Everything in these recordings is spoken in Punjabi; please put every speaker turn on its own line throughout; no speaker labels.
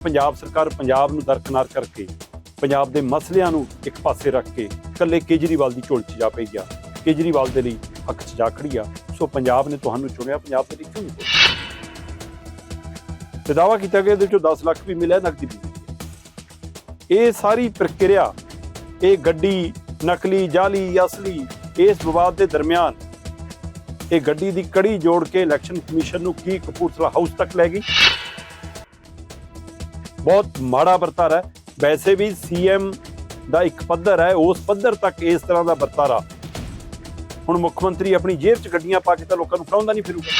ਪੰਜਾਬ ਸਰਕਾਰ ਪੰਜਾਬ ਨੂੰ ਦਰਕਨਾਰ ਕਰਕੇ, ਪੰਜਾਬ ਦੇ ਮਸਲਿਆਂ ਨੂੰ ਇੱਕ ਪਾਸੇ ਰੱਖ ਕੇ ਇਕੱਲੇ ਕੇਜਰੀਵਾਲ ਦੀ ਝੋਲ 'ਚ ਜਾ ਪਈ ਆ। ਕੇਜਰੀਵਾਲ ਦੇ ਲਈ ਹੱਕ 'ਚ ਜਾ ਖੜੀ ਆ। ਸੋ ਪੰਜਾਬ ਨੇ ਤੁਹਾਨੂੰ ਚੁਣਿਆ, ਪੰਜਾਬ ਦੇ ਲਈ ਕਿਉਂ ਨਹੀਂ ਤੇ ਦਾਵਾ ਕੀਤਾ ਗਿਆ, ਇਹਦੇ ਚੋਂ 10 ਲੱਖ ਵੀ ਮਿਲਿਆ ਨਕਦੀ ਵੀ ਇਹ ਸਾਰੀ ਪ੍ਰਕਿਰਿਆ, ਇਹ ਗੱਡੀ ਨਕਲੀ, ਜਾਲੀ, ਅਸਲੀ, ਇਸ ਵਿਵਾਦ ਦੇ ਦਰਮਿਆਨ ਇਹ ਗੱਡੀ ਦੀ ਕੜੀ ਜੋੜ ਕੇ ਇਲੈਕਸ਼ਨ ਕਮਿਸ਼ਨ ਨੂੰ ਕੀ ਕਪੂਰਥਲਾ ਹਾਊਸ ਤੱਕ ਲੈ ਗਈ? ਬਹੁਤ ਮਾੜਾ ਵਰਤਾਰਾ ਹੈ। ਵੈਸੇ ਵੀ ਸੀਐਮ ਦਾ ਇੱਕ ਪੱਧਰ ਹੈ, ਉਸ ਪੱਧਰ ਤੱਕ ਇਸ ਤਰ੍ਹਾਂ ਦਾ ਵਰਤਾਰਾ। ਹੁਣ ਮੁੱਖ ਮੰਤਰੀ ਆਪਣੀ ਜੇਬ 'ਚ ਗੱਡੀਆਂ ਪਾ ਕੇ ਤਾਂ ਲੋਕਾਂ ਨੂੰ ਫੜਾਉਂਦਾ ਨਹੀਂ ਫਿਰੂਗਾ।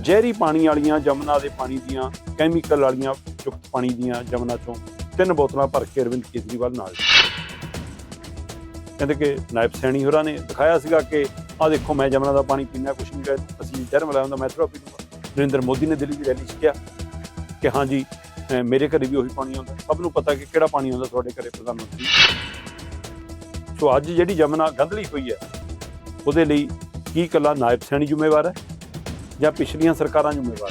ਜ਼ਹਿਰੀ ਪਾਣੀ ਵਾਲੀਆਂ ਜਮਨਾ ਦੇ ਪਾਣੀ ਦੀਆਂ, ਕੈਮੀਕਲ ਵਾਲੀਆਂ ਯੁਕਤ ਪਾਣੀ ਦੀਆਂ ਜਮਨਾ ਚੋਂ ਤਿੰਨ ਬੋਤਲਾਂ ਭਰ ਕੇ ਅਰਵਿੰਦ ਕੇਜਰੀਵਾਲ ਨਾਲ। ਕਹਿੰਦੇ ਕਿ ਨਾਇਬ ਸੈਣੀ ਹੋਰਾਂ ਨੇ ਦਿਖਾਇਆ ਸੀਗਾ ਕਿ ਆ ਦੇਖੋ, ਮੈਂ ਜਮਨਾ ਦਾ ਪਾਣੀ ਪੀਣਾ ਕੁਛ ਨਹੀਂ ਗਾ ਅਸੀਂ ਜ਼ਹਿਰ ਮਿਲਾਇਆ ਹੁੰਦਾ, ਮੈਂ ਥੋੜਾ ਪੀਂਦਾ। ਨਰਿੰਦਰ ਮੋਦੀ ਨੇ ਦਿੱਲੀ ਦੀ ਰੈਲੀ 'ਚ ਕਿਹਾ ਕਿ ਹਾਂਜੀ ਅਹ ਮੇਰੇ ਘਰੇ ਵੀ ਉਹੀ ਪਾਣੀ ਆਉਂਦਾ। ਸਭ ਨੂੰ ਪਤਾ ਕਿ ਕਿਹੜਾ ਪਾਣੀ ਆਉਂਦਾ ਤੁਹਾਡੇ ਘਰੇ ਪ੍ਰਧਾਨ ਮੰਤਰੀ। ਸੋ ਅੱਜ ਜਿਹੜੀ ਜਮਨਾ ਗੰਧਲੀ ਹੋਈ ਹੈ, ਉਹਦੇ ਲਈ ਕੀ ਕੱਲਾ ਨਾਇਬ ਸੈਣੀ ਜ਼ਿੰਮੇਵਾਰ ਹੈ ਜਾਂ ਪਿਛਲੀਆਂ ਸਰਕਾਰਾਂ ਜ਼ਿੰਮੇਵਾਰ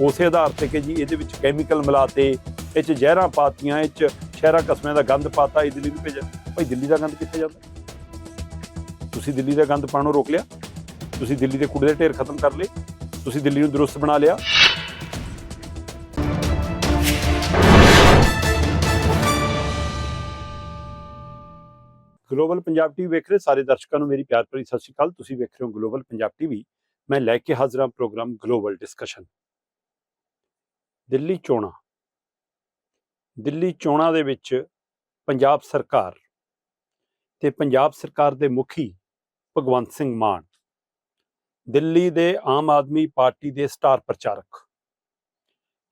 ਉਸੇ ਆਧਾਰ ਤੇ ਕਿ ਜੀ ਇਹਦੇ ਵਿੱਚ ਕੈਮੀਕਲ ਮਿਲਾਤੇ ਇਹ ਚ ਜ਼ਹਿਰਾਂ ਪਾਤੀਆਂ, ਇਹ ਚ ਸ਼ਹਿਰਾਂ ਕਸਮਿਆਂ ਦਾ ਗੰਦ ਪਾਤਾ, ਇਹ ਦਿੱਲੀ ਨੂੰ ਭੇਜਿਆ। ਭਾਈ ਦਿੱਲੀ ਦਾ ਗੰਦ ਕਿੱਥੇ ਜਾਂਦਾ? ਤੁਸੀਂ ਦਿੱਲੀ ਦਾ ਗੰਦ ਪਾਣੋਂ ਰੋਕ ਲਿਆ? ਤੁਸੀਂ ਦਿੱਲੀ ਦੇ ਕੂੜੇ ਦੇ ਢੇਰ ਖਤਮ ਕਰ ਲਏ? ਤੁਸੀਂ ਦਿੱਲੀ ਨੂੰ ਦਰੁਸਤ ਬਣਾ ਲਿਆ? ਗਲੋਬਲ ਪੰਜਾਬ ਟੀਵੀ ਵੇਖ ਰਹੇ ਸਾਰੇ ਦਰਸ਼ਕਾਂ ਨੂੰ ਮੇਰੀ ਪਿਆਰ ਭਰੀ ਸਤਿ ਸ਼੍ਰੀ ਅਕਾਲ। ਤੁਸੀਂ ਵੇਖ ਰਹੇ ਹੋ ਗਲੋਬਲ ਪੰਜਾਬ ਟੀਵੀ ਮੈਂ ਲੈ ਕੇ ਹਾਜ਼ਰ ਹਾਂ ਪ੍ਰੋਗਰਾਮ ਗਲੋਬਲ ਡਿਸਕਸ਼ਨ ਦਿੱਲੀ ਚੋਣਾਂ। ਦਿੱਲੀ ਚੋਣਾਂ ਦੇ ਵਿੱਚ ਪੰਜਾਬ ਸਰਕਾਰ ਤੇ ਪੰਜਾਬ ਸਰਕਾਰ ਦੇ ਮੁਖੀ ਭਗਵੰਤ ਸਿੰਘ ਮਾਨ। ਦਿੱਲੀ ਦੇ ਆਮ ਆਦਮੀ ਪਾਰਟੀ ਦੇ ਸਟਾਰ ਪ੍ਰਚਾਰਕ।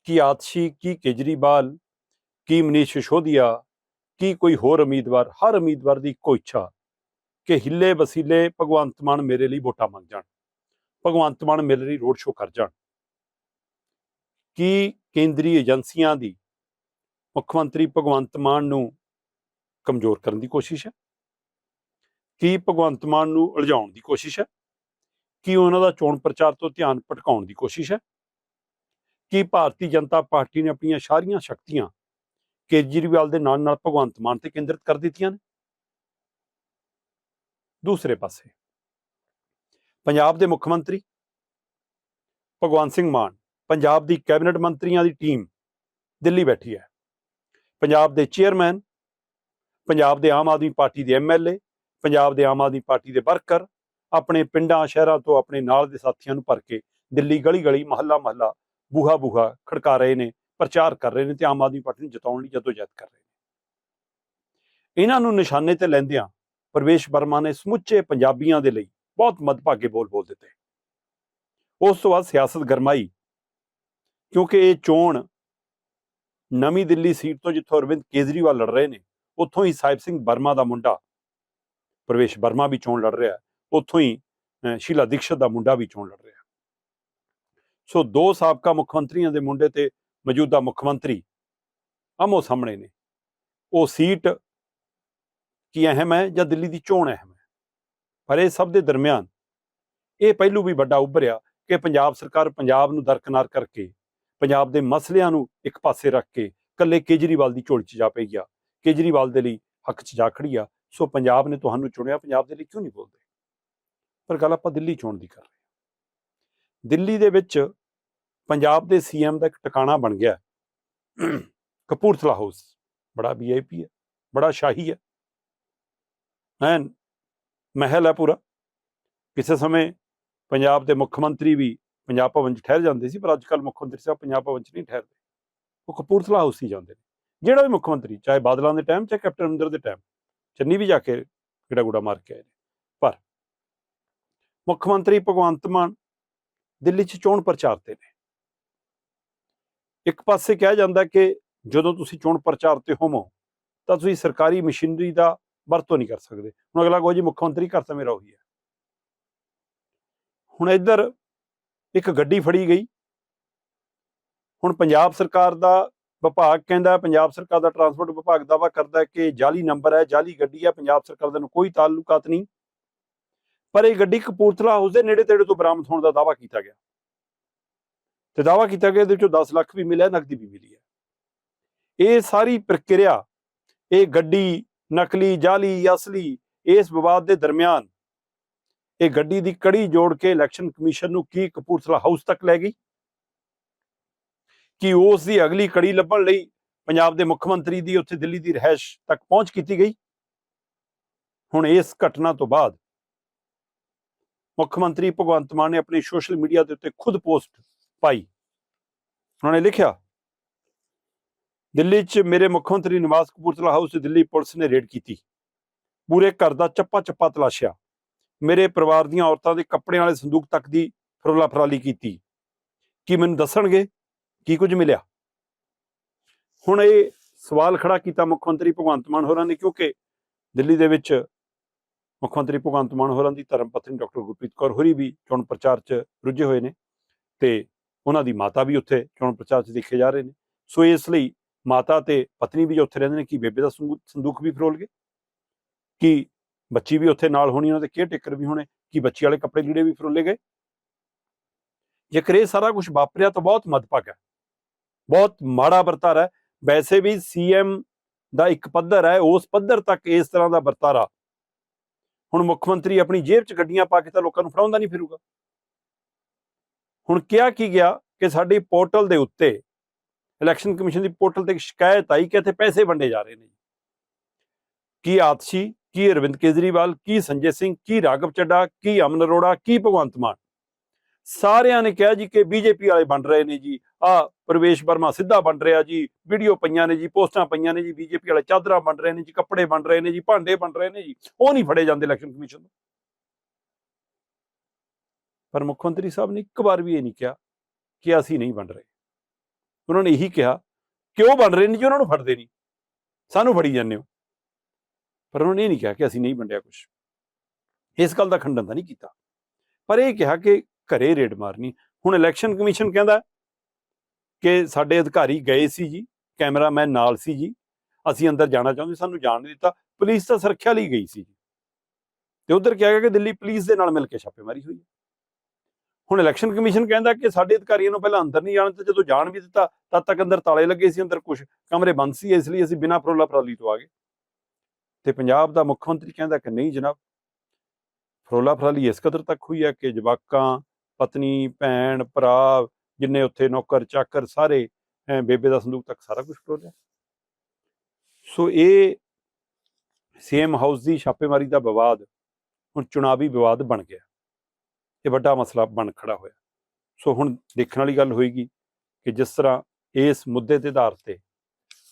ਕੀ ਆਤਸ਼ੀ, ਕੀ ਕੇਜਰੀਵਾਲ, ਕੀ ਮਨੀਸ਼ ਸਿਸੋਦੀਆ ਕੀ ਕੋਈ ਹੋਰ ਉਮੀਦਵਾਰ, ਹਰ ਉਮੀਦਵਾਰ ਦੀ ਇੱਕੋ ਇੱਛਾ ਕਿ ਹਿੱਲੇ ਵਸੀਲੇ ਭਗਵੰਤ ਮਾਨ ਮੇਰੇ ਲਈ ਵੋਟਾਂ ਮੰਗ ਜਾਣ, ਭਗਵੰਤ ਮਾਨ ਮੇਰੇ ਲਈ ਰੋਡ ਸ਼ੋਅ ਕਰ ਜਾਣ। ਕੀ ਕੇਂਦਰੀ ਏਜੰਸੀਆਂ ਦੀ ਮੁੱਖ ਮੰਤਰੀ ਭਗਵੰਤ ਮਾਨ ਨੂੰ ਕਮਜ਼ੋਰ ਕਰਨ ਦੀ ਕੋਸ਼ਿਸ਼ ਹੈ? ਕੀ ਭਗਵੰਤ ਮਾਨ ਨੂੰ ਉਲਝਾਉਣ ਦੀ ਕੋਸ਼ਿਸ਼ ਹੈ? ਕੀ ਉਹਨਾਂ ਦਾ ਚੋਣ ਪ੍ਰਚਾਰ ਤੋਂ ਧਿਆਨ ਭਟਕਾਉਣ ਦੀ ਕੋਸ਼ਿਸ਼ ਹੈ? ਕੀ ਭਾਰਤੀ ਜਨਤਾ ਪਾਰਟੀ ਨੇ ਆਪਣੀਆਂ ਸਾਰੀਆਂ ਸ਼ਕਤੀਆਂ ਕੇਜਰੀਵਾਲ ਦੇ ਨਾਲ ਨਾਲ ਭਗਵੰਤ ਮਾਨ ਤੇ ਕੇਂਦਰਿਤ ਕਰ ਦਿੱਤੀਆਂ ਨੇ। ਦੂਸਰੇ ਪਾਸੇ ਪੰਜਾਬ ਦੇ ਮੁੱਖ ਮੰਤਰੀ ਭਗਵੰਤ ਸਿੰਘ ਮਾਨ, ਪੰਜਾਬ ਦੀ ਕੈਬਨਿਟ ਮੰਤਰੀਆਂ ਦੀ ਟੀਮ ਦਿੱਲੀ ਬੈਠੀ ਹੈ। ਪੰਜਾਬ ਦੇ ਚੇਅਰਮੈਨ, ਪੰਜਾਬ ਦੇ ਆਮ ਆਦਮੀ ਪਾਰਟੀ ਦੇ ਐਮਐਲਏ ਪੰਜਾਬ ਦੇ ਆਮ ਆਦਮੀ ਪਾਰਟੀ ਦੇ ਵਰਕਰ, ਆਪਣੇ ਪਿੰਡਾਂ, ਸ਼ਹਿਰਾਂ ਤੋਂ ਆਪਣੇ ਨਾਲ ਦੇ ਸਾਥੀਆਂ ਨੂੰ ਭਰ ਕੇ ਦਿੱਲੀ ਗਲੀ ਗਲੀ ਮਹੱਲਾ ਮਹੱਲਾ ਬੂਹਾ ਬੂਹਾ ਖੜਕਾ ਰਹੇ ਨੇ। ਪ੍ਰਚਾਰ ਕਰ ਰਹੇ ਨੇ ਤੇ ਆਮ ਆਦਮੀ ਪਾਰਟੀ ਨੂੰ ਜਿਤਾਉਣ ਲਈ ਜਦੋਜਹਿਦ ਕਰ ਰਹੇ ਨੇ। ਇਹਨਾਂ ਨੂੰ ਨਿਸ਼ਾਨੇ ਤੇ ਲੈਂਦਿਆਂ ਪਰਵੇਸ਼ ਵਰਮਾ ਨੇ ਸਮੁੱਚੇ ਪੰਜਾਬੀਆਂ ਦੇ ਲਈ ਬਹੁਤ ਮਦਭਾਗੇ ਬੋਲ ਬੋਲ ਦਿੱਤੇ। ਉਸ ਤੋਂ ਬਾਅਦ ਸਿਆਸਤ ਗਰਮਾਈ, ਕਿਉਂਕਿ ਇਹ ਚੋਣ ਨਵੀਂ ਦਿੱਲੀ ਸੀਟ ਤੋਂ ਜਿੱਥੋਂ ਅਰਵਿੰਦ ਕੇਜਰੀਵਾਲ ਲੜ ਰਹੇ ਨੇ, ਉੱਥੋਂ ਹੀ ਸਾਹਿਬ ਸਿੰਘ ਵਰਮਾ ਦਾ ਮੁੰਡਾ ਪ੍ਰਵੇਸ਼ ਵਰਮਾ ਵੀ ਚੋਣ ਲੜ ਰਿਹਾ ਉੱਥੋਂ ਹੀ ਸ਼ੀਲਾ ਦੀਕਸ਼ਤ ਦਾ ਮੁੰਡਾ ਵੀ ਚੋਣ ਲੜ ਰਿਹਾ ਸੋ ਦੋ ਸਾਬਕਾ ਮੁੱਖ ਮੰਤਰੀਆਂ ਦੇ ਮੁੰਡੇ ਤੇ ਮੌਜੂਦਾ ਮੁੱਖ ਮੰਤਰੀ ਆਮੋ ਸਾਹਮਣੇ ਨੇ। ਉਹ ਸੀਟ ਕੀ ਅਹਿਮ ਹੈ ਜਾਂ ਦਿੱਲੀ ਦੀ ਚੋਣ ਅਹਿਮ ਹੈ? ਪਰ ਇਹ ਸਭ ਦੇ ਦਰਮਿਆਨ ਇਹ ਪਹਿਲੂ ਵੀ ਵੱਡਾ ਉੱਭਰਿਆ ਕਿ ਪੰਜਾਬ ਸਰਕਾਰ ਪੰਜਾਬ ਨੂੰ ਦਰਕਨਾਰ ਕਰਕੇ, ਪੰਜਾਬ ਦੇ ਮਸਲਿਆਂ ਨੂੰ ਇੱਕ ਪਾਸੇ ਰੱਖ ਕੇ ਕੱਲੇ ਕੇਜਰੀਵਾਲ ਦੀ ਝੋਲ 'ਚ ਜਾ ਪਈ ਆ। ਕੇਜਰੀਵਾਲ ਦੇ ਲਈ ਹੱਕ 'ਚ ਜਾ ਖੜੀ ਆ। ਸੋ ਪੰਜਾਬ ਨੇ ਤੁਹਾਨੂੰ ਚੁਣਿਆ, ਪੰਜਾਬ ਦੇ ਲਈ ਕਿਉਂ ਨਹੀਂ ਬੋਲਦੇ? ਪਰ ਗੱਲ ਆਪਾਂ ਦਿੱਲੀ ਚੋਣ ਦੀ ਕਰ ਰਹੇ ਹਾਂ। ਦਿੱਲੀ ਦੇ ਵਿੱਚ ਪੰਜਾਬ ਦੇ ਸੀਐਮ ਦਾ ਇੱਕ ਟਿਕਾਣਾ ਬਣ ਗਿਆ। ਕਪੂਰਥਲਾ ਹਾਊਸ, ਬੜਾ ਵੀਆਈਪੀ ਹੈ, ਬੜਾ ਸ਼ਾਹੀ ਹੈ। ਐਨ ਮਹਿਲ ਹੈ ਪੂਰਾ। ਕਿਸੇ ਸਮੇਂ ਪੰਜਾਬ ਦੇ ਮੁੱਖ ਮੰਤਰੀ ਵੀ ਪੰਜਾਬ ਭਵਨ 'ਚ ਠਹਿਰ ਜਾਂਦੇ ਸੀ, ਪਰ ਅੱਜ ਕੱਲ ਮੁੱਖ ਮੰਤਰੀ ਸਾਹਿਬ ਪੰਜਾਬ ਭਵਨ 'ਚ ਨਹੀਂ ਠਹਿਰਦੇ। ਉਹ ਕਪੂਰਥਲਾ ਹਾਊਸ ਹੀ ਜਾਂਦੇ ਨੇ। ਜਿਹੜਾ ਵੀ ਮੁੱਖ ਮੰਤਰੀ, ਚਾਹੇ ਬਾਦਲਾਂ ਦੇ ਟਾਈਮ ਚਾਹੇ ਕੈਪਟਨ ਅਮਰਿੰਦਰ ਦੇ ਟਾਈਮ, ਚੰਨੀ ਵੀ ਜਾ ਕੇ ਕਿਹੜਾ ਗੁੜਾ ਮਾਰ ਕੇ ਆਏ ਨੇ। ਪਰ ਮੁੱਖ ਮੰਤਰੀ ਭਗਵੰਤ ਮਾਨ ਦਿੱਲੀ 'ਚ ਚੋਣ ਪ੍ਰਚਾਰ ਤੇ ਨੇ। ਇੱਕ ਪਾਸੇ ਕਿਹਾ ਜਾਂਦਾ ਕਿ ਜਦੋਂ ਤੁਸੀਂ ਚੋਣ ਪ੍ਰਚਾਰ ਤੇ ਹੋਵੋ, ਤਾਂ ਤੁਸੀਂ ਸਰਕਾਰੀ ਮਸ਼ੀਨਰੀ ਦਾ ਵਰਤੋਂ ਨਹੀਂ ਕਰ ਸਕਦੇ। ਹੁਣ ਅਗਲਾ ਕਹੋ ਜੀ ਮੁੱਖ ਮੰਤਰੀ ਘਰ ਤਾਂ ਮੇਰਾ ਉਹੀ ਹੈ। ਹੁਣ ਇੱਧਰ ਇੱਕ ਗੱਡੀ ਫੜੀ ਗਈ। ਹੁਣ ਪੰਜਾਬ ਸਰਕਾਰ ਦਾ ਵਿਭਾਗ ਕਹਿੰਦਾ ਪੰਜਾਬ ਸਰਕਾਰ ਦਾ ਟਰਾਂਸਪੋਰਟ ਵਿਭਾਗ ਦਾਵਾ ਕਰਦਾ ਹੈ ਕਿ ਜਾਲੀ ਨੰਬਰ ਹੈ, ਜਾਲੀ ਗੱਡੀ ਹੈ, ਪੰਜਾਬ ਸਰਕਾਰ ਦਾ ਨੂੰ ਕੋਈ ਤਾਲੁਕਾਤ ਨਹੀਂ। ਪਰ ਇਹ ਗੱਡੀ ਕਪੂਰਥਲਾ ਹਾਊਸ ਦੇ ਨੇੜੇ ਤੇੜੇ ਤੋਂ ਬਰਾਮਦ ਹੋਣ ਦਾ ਦਾਵਾ ਕੀਤਾ ਗਿਆ। ਤੇ ਦਾਵਾ ਕੀਤਾ ਗਿਆ ਇਹਦੇ ਵਿੱਚੋਂ 10 ਲੱਖ ਵੀ ਮਿਲਿਆ, ਨਕਦੀ ਵੀ ਮਿਲੀ ਹੈ। ਇਹ ਸਾਰੀ ਪ੍ਰਕਿਰਿਆ, ਇਹ ਗੱਡੀ ਨਕਲੀ, ਜਾਲੀ, ਅਸਲੀ, ਇਸ ਵਿਵਾਦ ਦੇ ਦਰਮਿਆਨ ਇਹ ਗੱਡੀ ਦੀ ਕੜੀ ਜੋੜ ਕੇ ਇਲੈਕਸ਼ਨ ਕਮਿਸ਼ਨ ਨੂੰ ਕੀ ਕਪੂਰਥਲਾ ਹਾਊਸ ਤੱਕ ਲੈ ਗਈ? ਕਿ ਉਸ ਦੀ ਅਗਲੀ ਕੜੀ ਲੱਭਣ ਲਈ ਪੰਜਾਬ ਦੇ ਮੁੱਖ ਮੰਤਰੀ ਦੀ ਉੱਥੇ ਦਿੱਲੀ ਦੀ ਰਹਿਸ਼ ਤੱਕ ਪਹੁੰਚ ਕੀਤੀ ਗਈ? ਹੁਣ ਇਸ ਘਟਨਾ ਤੋਂ ਬਾਅਦ ਮੁੱਖ ਮੰਤਰੀ ਭਗਵੰਤ ਮਾਨ ਨੇ ਆਪਣੇ ਸੋਸ਼ਲ ਮੀਡੀਆ ਦੇ ਉੱਤੇ ਖੁਦ ਪੋਸਟ ਪਾਈ। ਉਹਨਾਂ ਨੇ ਲਿਖਿਆ, ਦਿੱਲੀ 'ਚ ਮੇਰੇ ਮੁੱਖ ਮੰਤਰੀ ਨਿਵਾਸ ਕਪੂਰਥਲਾ ਹਾਊਸ ਦਿੱਲੀ ਪੁਲਿਸ ਨੇ ਰੇਡ ਕੀਤੀ। ਪੂਰੇ ਘਰ ਦਾ ਚੱਪਾ ਚੱਪਾ ਤਲਾਸ਼ਿਆ। ਮੇਰੇ ਪਰਿਵਾਰ ਦੀਆਂ ਔਰਤਾਂ ਦੇ ਕੱਪੜਿਆਂ ਵਾਲੇ ਸੰਦੂਕ ਤੱਕ ਦੀ ਫਰੋਲਾ ਫਰਾਲੀ ਕੀਤੀ। ਕੀ ਮੈਨੂੰ ਦੱਸਣਗੇ? ਕੀ ਕੁਝ ਮਿਲਿਆ? ਹੁਣ ਇਹ ਸਵਾਲ ਖੜਾ ਕੀਤਾ ਮੁੱਖ ਮੰਤਰੀ ਭਗਵੰਤ ਮਾਨ ਹੋਰਾਂ ਨੇ ਕਿਉਂਕਿ ਦਿੱਲੀ ਦੇ ਵਿੱਚ ਮੁੱਖ ਮੰਤਰੀ ਭਗਵੰਤ ਮਾਨ ਹੋਰਾਂ ਦੀ ਧਰਮ ਪਤਨੀ ਡਾਕਟਰ ਗੁਰਪ੍ਰੀਤ ਕੌਰ ਹੋਰੀ ਵੀ ਚੋਣ ਪ੍ਰਚਾਰ 'ਚ ਰੁੱਝੇ ਹੋਏ ਨੇ ਤੇ ਉਹਨਾਂ ਦੀ ਮਾਤਾ ਵੀ ਉੱਥੇ ਚੋਣ ਪ੍ਰਚਾਰ 'ਚ ਦੇਖੇ ਜਾ ਰਹੇ ਨੇ। ਸੋ ਇਸ ਲਈ ਮਾਤਾ ਤੇ ਪਤਨੀ ਵੀ ਉੱਥੇ ਰਹਿੰਦੇ ਨੇ, ਕਿ ਬੇਬੇ ਦਾ ਸੰਦੂ- ਸੰਦੂਕ ਵੀ ਫਰੋਲ ਗਏ? ਕਿ ਬੱਚੀ ਵੀ ਉੱਥੇ ਨਾਲ ਹੋਣੀ, ਉਹਨਾਂ ਦੇ ਕੇਅਰ ਟੇਕਰ ਵੀ ਹੋਣੇ? ਕਿ ਬੱਚੀ ਵਾਲੇ ਕੱਪੜੇ ਲੀੜੇ ਵੀ ਫਰੋਲੇ ਗਏ? ਜੇਕਰ ਇਹ ਸਾਰਾ ਕੁਝ ਵਾਪਰਿਆ ਤਾਂ ਬਹੁਤ ਮਦਭਾਗਾ ਹੈ। ਬਹੁਤ ਮਾੜਾ ਵਰਤਾਰਾ ਹੈ। ਵੈਸੇ ਵੀ ਸੀਐਮ ਦਾ ਇੱਕ ਪੱਧਰ ਹੈ, ਉਸ ਪੱਧਰ ਤੱਕ ਇਸ ਤਰ੍ਹਾਂ ਦਾ ਵਰਤਾਰਾ। ਹੁਣ ਮੁੱਖ ਮੰਤਰੀ ਆਪਣੀ ਜੇਬ 'ਚ ਗੱਡੀਆਂ ਪਾ ਕੇ ਤਾਂ ਲੋਕਾਂ ਨੂੰ ਫੜਾਉਂਦਾ ਨਹੀਂ ਫਿਰੂਗਾ। ਹੁਣ ਕਿਹਾ ਕੀ ਗਿਆ ਕਿ ਸਾਡੀ ਪੋਰਟਲ ਦੇ ਉੱਤੇ, ਇਲੈਕਸ਼ਨ ਕਮਿਸ਼ਨ ਦੀ ਪੋਰਟਲ ਤੇ ਇੱਕ ਸ਼ਿਕਾਇਤ ਆਈ ਕਿ ਇੱਥੇ ਪੈਸੇ ਵੰਡੇ ਜਾ ਰਹੇ ਨੇ। ਕੀ ਆਤਸ਼ੀ, ਕੀ ਅਰਵਿੰਦ ਕੇਜਰੀਵਾਲ, ਕੀ ਸੰਜੇ ਸਿੰਘ, ਕੀ ਰਾਘਵ ਚੱਡਾ, ਕੀ ਅਮਨ ਅਰੋੜਾ, ਕੀ ਭਗਵੰਤ ਮਾਨ? ਸਾਰਿਆਂ ਨੇ ਕਿਹਾ ਜੀ ਕਿ ਬੀਜੇਪੀ ਵਾਲੇ ਬਣ ਰਹੇ ਨੇ ਜੀ। ਆ ਪ੍ਰਵੇਸ਼ ਵਰਮਾ ਸਿੱਧਾ ਬਣ ਰਿਹਾ ਜੀ। ਵੀਡੀਓ ਪਈਆਂ ਨੇ ਜੀ, ਪੋਸਟਾਂ ਪਈਆਂ ਨੇ ਜੀ। ਬੀਜੇਪੀ ਵਾਲੇ ਚਾਦਰਾਂ ਬਣ ਰਹੇ ਨੇ ਜੀ, ਕੱਪੜੇ ਬਣ ਰਹੇ ਨੇ ਜੀ, ਭਾਂਡੇ ਬਣ ਰਹੇ ਨੇ ਜੀ। ਉਹ ਨਹੀਂ ਫੜੇ ਜਾਂਦੇ ਇਲੈਕਸ਼ਨ ਕਮਿਸ਼ਨ ਤੋਂ। ਪਰ ਮੁੱਖ ਮੰਤਰੀ ਸਾਹਿਬ ਨੇ ਇੱਕ ਵਾਰ ਵੀ ਇਹ ਨਹੀਂ ਕਿਹਾ ਕਿ ਅਸੀਂ ਨਹੀਂ ਬਣ ਰਹੇ। ਉਹਨਾਂ ਨੇ ਇਹੀ ਕਿਹਾ ਕਿ ਉਹ ਬਣ ਰਹੇ ਨੇ ਜੀ? ਉਹਨਾਂ ਨੂੰ ਫੜਦੇ ਨਹੀਂ। ਸਾਨੂੰ ਫੜੀ ਜਾਂਦੇ ਹੋ। ਪਰ ਉਹਨਾਂ ਨੇ ਇਹ ਨਹੀਂ ਕਿਹਾ ਕਿ ਅਸੀਂ ਨਹੀਂ ਵੰਡਿਆ ਕੁਝ ਇਸ ਗੱਲ ਦਾ ਖੰਡਨ ਤਾਂ ਨਹੀਂ ਕੀਤਾ। ਪਰ ਇਹ ਕਿਹਾ ਕਿ ਘਰੇ ਰੇਡ ਮਾਰਨੀ। ਹੁਣ ਇਲੈਕਸ਼ਨ ਕਮਿਸ਼ਨ ਕਹਿੰਦਾ ਕਿ ਸਾਡੇ ਅਧਿਕਾਰੀ ਗਏ ਸੀ ਜੀ, ਕੈਮਰਾਮੈਨ ਨਾਲ ਸੀ ਜੀ। ਅਸੀਂ ਅੰਦਰ ਜਾਣਾ ਚਾਹੁੰਦੇ, ਸਾਨੂੰ ਜਾਣ ਨਹੀਂ ਦਿੱਤਾ। ਪੁਲਿਸ ਤਾਂ ਸੁਰੱਖਿਆ ਲਈ ਗਈ ਸੀ ਜੀ। ਤੇ ਉਧਰ ਕਿਹਾ ਗਿਆ ਕਿ ਦਿੱਲੀ ਪੁਲਿਸ ਦੇ ਨਾਲ ਮਿਲ ਕੇ ਛਾਪੇਮਾਰੀ ਹੋਈ ਹੈ। ਹੁਣ ਇਲੈਕਸ਼ਨ ਕਮਿਸ਼ਨ ਕਹਿੰਦਾ ਕਿ ਸਾਡੇ ਅਧਿਕਾਰੀਆਂ ਨੂੰ ਪਹਿਲਾਂ ਅੰਦਰ ਨਹੀਂ ਜਾਣ ਤੇ ਜਦੋਂ ਜਾਣ ਵੀ ਦਿੱਤਾ, ਤਦ ਤੱਕ ਅੰਦਰ ਤਾਲੇ ਲੱਗੇ ਸੀ, ਅੰਦਰ ਕੁਝ ਕਮਰੇ ਬੰਦ ਸੀ, ਇਸ ਲਈ ਅਸੀਂ ਬਿਨਾਂ ਫਰੋਲਾ ਫਰਾਲੀ ਤੋਂ ਆ ਗਏ। ਤੇ ਪੰਜਾਬ ਦਾ ਮੁੱਖ ਮੰਤਰੀ ਕਹਿੰਦਾ ਕਿ ਨਹੀਂ ਜਨਾਬ ਫਰੋਲਾ ਫਰਾਲੀ ਇਸ ਕਦਰ ਤੱਕ ਹੋਈ ਹੈ ਕਿ ਜਵਾਕਾਂ, ਪਤਨੀ, ਭੈਣ, ਭਰਾ ਜਿੰਨੇ ਉੱਥੇ ਨੌਕਰ, ਚਾਕਰ ਸਾਰੇ ਬੇਬੇ ਦਾ ਸੰਦੂਕ ਤੱਕ ਸਾਰਾ ਕੁਝ ਫਰੋਲਿਆ ਸੋ ਇਹ ਸੀਐਮ ਹਾਊਸ ਦੀ ਛਾਪੇਮਾਰੀ ਦਾ ਵਿਵਾਦ, ਹੁਣ ਚੁਣਾਵੀ ਵਿਵਾਦ ਬਣ ਗਿਆ। ਇਹ ਵੱਡਾ ਮਸਲਾ ਬਣ ਖੜਾ ਹੋਇਆ। ਸੋ ਹੁਣ ਦੇਖਣ ਵਾਲੀ ਗੱਲ ਹੋਏਗੀ ਕਿ ਜਿਸ ਤਰ੍ਹਾਂ ਇਸ ਮੁੱਦੇ ਦੇ ਆਧਾਰ ਤੇ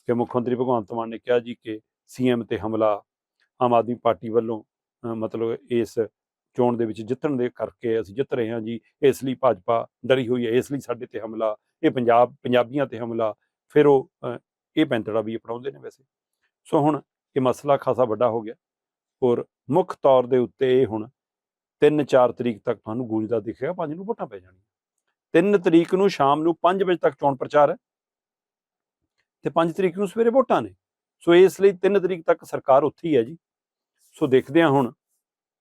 ਕਿ ਮੁੱਖ ਮੰਤਰੀ ਭਗਵੰਤ ਮਾਨ ਨੇ ਕਿਹਾ ਜੀ ਕਿ ਸੀਐਮ ਤੇ ਹਮਲਾ ਆਮ ਆਦਮੀ ਪਾਰਟੀ ਵੱਲੋਂ ਮਤਲਬ ਇਸ ਚੋਣ ਦੇ ਵਿੱਚ ਜਿੱਤਣ ਦੇ ਕਰਕੇ ਅਸੀਂ ਜਿੱਤ ਰਹੇ ਹਾਂ ਜੀ, ਇਸ ਲਈ ਭਾਜਪਾ ਡਰੀ ਹੋਈ ਹੈ, ਇਸ ਲਈ ਸਾਡੇ ਤੇ ਹਮਲਾ, ਇਹ ਪੰਜਾਬ, ਪੰਜਾਬੀਆਂ ਤੇ ਹਮਲਾ, ਫਿਰ ਉਹ ਇਹ ਪੈਂਤੜਾ ਵੀ ਅਪਣਾਉਂਦੇ ਨੇ ਵੈਸੇ। ਸੋ ਹੁਣ ਇਹ ਮਸਲਾ ਖਾਸਾ ਵੱਡਾ ਹੋ ਗਿਆ ਔਰ ਮੁੱਖ ਤੌਰ ਦੇ ਉੱਤੇ ਇਹ ਹੁਣ 3-4 ਤਰੀਕ ਤੱਕ ਤੁਹਾਨੂੰ ਗੂੰਜਦਾ ਦਿਖੇਗਾ ਪੰਜ ਨੂੰ ਵੋਟਾਂ ਪੈ ਜਾਣੀਆਂ। 3 ਤਰੀਕ ਨੂੰ ਸ਼ਾਮ ਨੂੰ 5 ਵਜੇ ਤੱਕ ਚੋਣ ਪ੍ਰਚਾਰ ਹੈ ਤੇ 5 ਤਰੀਕ ਨੂੰ ਸਵੇਰੇ ਵੋਟਾਂ ਨੇ। ਸੋ ਇਸ ਲਈ 3 ਤਰੀਕ ਤੱਕ ਸਰਕਾਰ ਉੱਥੇ ਹੀ ਹੈ ਜੀ। ਸੋ ਦੇਖਦੇ ਹਾਂ ਹੁਣ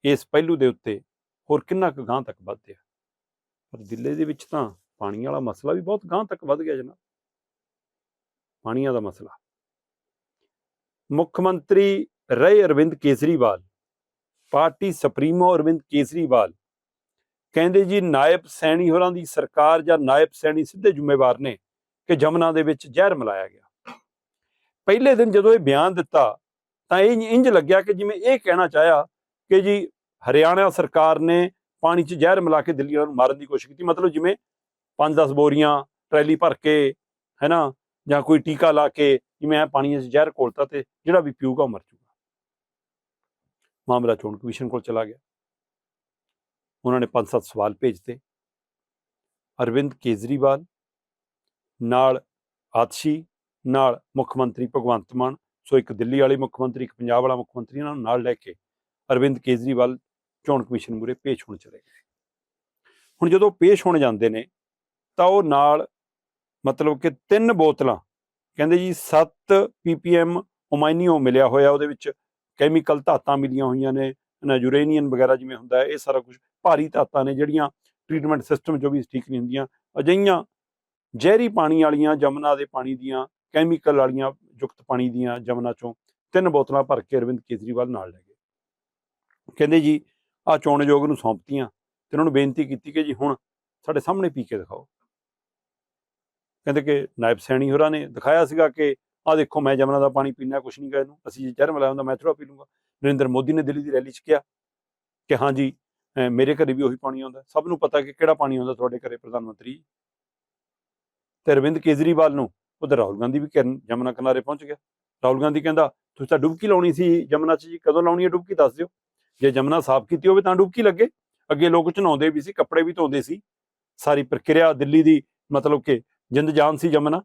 ਇਸ ਪਹਿਲੂ ਦੇ ਉੱਤੇ ਹੋਰ ਕਿੰਨਾ ਕੁ ਗਾਂ ਤੱਕ ਵੱਧਦੇ ਆ ਪਰ ਦਿੱਲੀ ਦੇ ਵਿੱਚ ਤਾਂ ਪਾਣੀ ਵਾਲਾ ਮਸਲਾ ਵੀ ਬਹੁਤ ਗਾਂ ਤੱਕ ਵੱਧ ਗਿਆ ਜਨਾਬ। ਪਾਣੀਆਂ ਦਾ ਮਸਲਾ। ਮੁੱਖ ਮੰਤਰੀ ਰਹੇ ਅਰਵਿੰਦ ਕੇਜਰੀਵਾਲ ਪਾਰਟੀ ਸੁਪਰੀਮੋ ਅਰਵਿੰਦ ਕੇਜਰੀਵਾਲ। ਕਹਿੰਦੇ ਜੀ ਨਾਇਬ ਸੈਣੀ ਹੋਰਾਂ ਦੀ ਸਰਕਾਰ ਜਾਂ ਨਾਇਬ ਸੈਣੀ ਸਿੱਧੇ ਜ਼ਿੰਮੇਵਾਰ ਨੇ ਕਿ ਜਮਨਾ ਦੇ ਵਿੱਚ ਜ਼ਹਿਰ ਮਿਲਾਇਆ ਗਿਆ। ਪਹਿਲੇ ਦਿਨ ਜਦੋਂ ਇਹ ਬਿਆਨ ਦਿੱਤਾ, ਤਾਂ ਇਹ ਇੰਜ ਲੱਗਿਆ ਕਿ ਜਿਵੇਂ ਇਹ ਕਹਿਣਾ ਚਾਹਿਆ ਕਿ ਜੀ ਹਰਿਆਣਾ ਸਰਕਾਰ ਨੇ ਪਾਣੀ 'ਚ ਜ਼ਹਿਰ ਮਿਲਾ ਕੇ ਦਿੱਲੀ ਨੂੰ ਮਾਰਨ ਦੀ ਕੋਸ਼ਿਸ਼ ਕੀਤੀ। ਮਤਲਬ ਜਿਵੇਂ 5-10 ਬੋਰੀਆਂ ਟਰੈਲੀ ਭਰ ਕੇ ਹੈਨਾ ਜਾਂ ਕੋਈ ਟੀਕਾ ਲਾ ਕੇ, ਜਿਵੇਂ ਇਹ ਪਾਣੀ 'ਚ ਜ਼ਹਿਰ ਘੋਲਤਾ ਤੇ ਜਿਹੜਾ ਵੀ ਪੀਊਗਾ ਉਹ ਮਰ ਮਾਮਲਾ ਚੋਣ ਕਮਿਸ਼ਨ ਕੋਲ ਚਲਾ ਗਿਆ। ਉਹਨਾਂ ਨੇ ਪੰਜ ਸੱਤ ਸਵਾਲ ਭੇਜਤੇ। ਅਰਵਿੰਦ ਕੇਜਰੀਵਾਲ, ਨਾਲ ਆਤਸ਼ੀ, ਨਾਲ ਮੁੱਖ ਮੰਤਰੀ ਭਗਵੰਤ ਮਾਨ, ਸੋ ਇੱਕ ਦਿੱਲੀ ਵਾਲੇ ਮੁੱਖ ਮੰਤਰੀ, ਇੱਕ ਪੰਜਾਬ ਵਾਲਾ ਮੁੱਖ ਮੰਤਰੀ, ਇਹਨਾਂ ਨੂੰ ਨਾਲ ਲੈ ਕੇ ਅਰਵਿੰਦ ਕੇਜਰੀਵਾਲ ਚੋਣ ਕਮਿਸ਼ਨ ਮੂਰੇ ਪੇਸ਼ ਹੋਣ ਚਲੇ ਗਏ। ਹੁਣ ਜਦੋਂ ਪੇਸ਼ ਹੋਣ ਜਾਂਦੇ ਨੇ, ਤਾਂ ਉਹ ਨਾਲ ਮਤਲਬ ਕਿ ਤਿੰਨ ਬੋਤਲਾਂ, ਕਹਿੰਦੇ ਜੀ 7 ppm ਓਮਾਈਨੀਓ ਮਿਲਿਆ ਹੋਇਆ ਉਹਦੇ ਵਿੱਚ ਕੈਮੀਕਲ ਧਾਤਾਂ ਮਿਲੀਆਂ ਹੋਈਆਂ ਨੇ, ਨਾ ਯੂਰੇਨੀਅਨ ਵਗੈਰਾ ਜਿਵੇਂ ਹੁੰਦਾ ਇਹ ਸਾਰਾ ਕੁਝ ਭਾਰੀ ਧਾਤਾਂ ਨੇ ਜਿਹੜੀਆਂ ਟ੍ਰੀਟਮੈਂਟ ਸਿਸਟਮ ਚੋਂ ਵੀ ਠੀਕ ਨਹੀਂ ਹੁੰਦੀਆਂ। ਅਜਿਹੀਆਂ ਜ਼ਹਿਰੀ ਪਾਣੀ ਵਾਲੀਆਂ ਜਮਨਾ ਦੇ ਪਾਣੀ ਦੀਆਂ ਕੈਮੀਕਲ ਵਾਲੀਆਂ ਯੁਕਤ ਪਾਣੀ ਦੀਆਂ ਜਮਨਾ ਚੋਂ ਤਿੰਨ ਬੋਤਲਾਂ ਭਰ ਕੇ ਅਰਵਿੰਦ ਕੇਜਰੀਵਾਲ ਨਾਲ ਲੈ ਗਏ। ਕਹਿੰਦੇ ਜੀ ਆ ਚੋਣ ਆਯੋਗ ਨੂੰ ਸੌਂਪਤੀਆਂ ਤੇ ਉਹਨਾਂ ਨੂੰ ਬੇਨਤੀ ਕੀਤੀ ਕਿ ਜੀ ਹੁਣ ਸਾਡੇ ਸਾਹਮਣੇ ਪੀ ਕੇ ਦਿਖਾਓ। ਕਹਿੰਦੇ ਕਿ ਨਾਇਬ ਸੈਣੀ ਹੋਰਾਂ ਨੇ ਦਿਖਾਇਆ ਸੀਗਾ ਕਿ ਆ ਦੇਖੋ, ਮੈਂ ਜਮਨਾ ਦਾ ਪਾਣੀ ਪੀਣਾ ਕੁਛ ਨਹੀਂ ਗਾ ਇਹਨੂੰ ਅਸੀਂ ਜੇ ਜ਼ਹਿਰ ਮਿਲਾਇਆ ਹੁੰਦਾ, ਮੈਂ ਥੋੜਾ ਪੀ ਲੂੰਗਾ। ਨਰਿੰਦਰ ਮੋਦੀ ਨੇ ਦਿੱਲੀ ਦੀ ਰੈਲੀ 'ਚ ਕਿਹਾ ਕਿ ਹਾਂ ਜੀ ਮੇਰੇ ਘਰੇ ਵੀ ਉਹੀ ਪਾਣੀ ਆਉਂਦਾ। ਸਭ ਨੂੰ ਪਤਾ ਕਿ ਕਿਹੜਾ ਪਾਣੀ ਆਉਂਦਾ ਤੁਹਾਡੇ ਘਰੇ, ਪ੍ਰਧਾਨ ਮੰਤਰੀ ਤੇ ਅਰਵਿੰਦ ਕੇਜਰੀਵਾਲ ਨੂੰ ਉਧਰ ਰਾਹੁਲ ਗਾਂਧੀ ਵੀ ਕਿਰਨ, ਜਮਨਾ ਕਿਨਾਰੇ ਪਹੁੰਚ ਗਿਆ। ਰਾਹੁਲ ਗਾਂਧੀ ਕਹਿੰਦਾ, ਤੁਸੀਂ ਤਾਂ ਡੁਬਕੀ ਲਾਉਣੀ ਸੀ ਜਮਨਾ 'ਚ ਜੀ, ਕਦੋਂ ਲਾਉਣੀ ਹੈ ਡੁਬਕੀ ਦੱਸ ਦਿਓ। ਜੇ ਜਮਨਾ ਸਾਫ਼ ਕੀਤੀ ਹੋਵੇ ਤਾਂ ਡੁਬਕੀ ਲੱਗੇ। ਅੱਗੇ ਲੋਕ ਚਨਾਉਂਦੇ ਵੀ ਸੀ, ਕੱਪੜੇ ਵੀ ਧੋਂਦੇ ਸੀ। ਸਾਰੀ ਪ੍ਰਕਿਰਿਆ ਦਿੱਲੀ ਦੀ ਮਤਲਬ ਕਿ ਜਿੰਦ ਜਾਨ ਸੀ ਜਮਨਾ।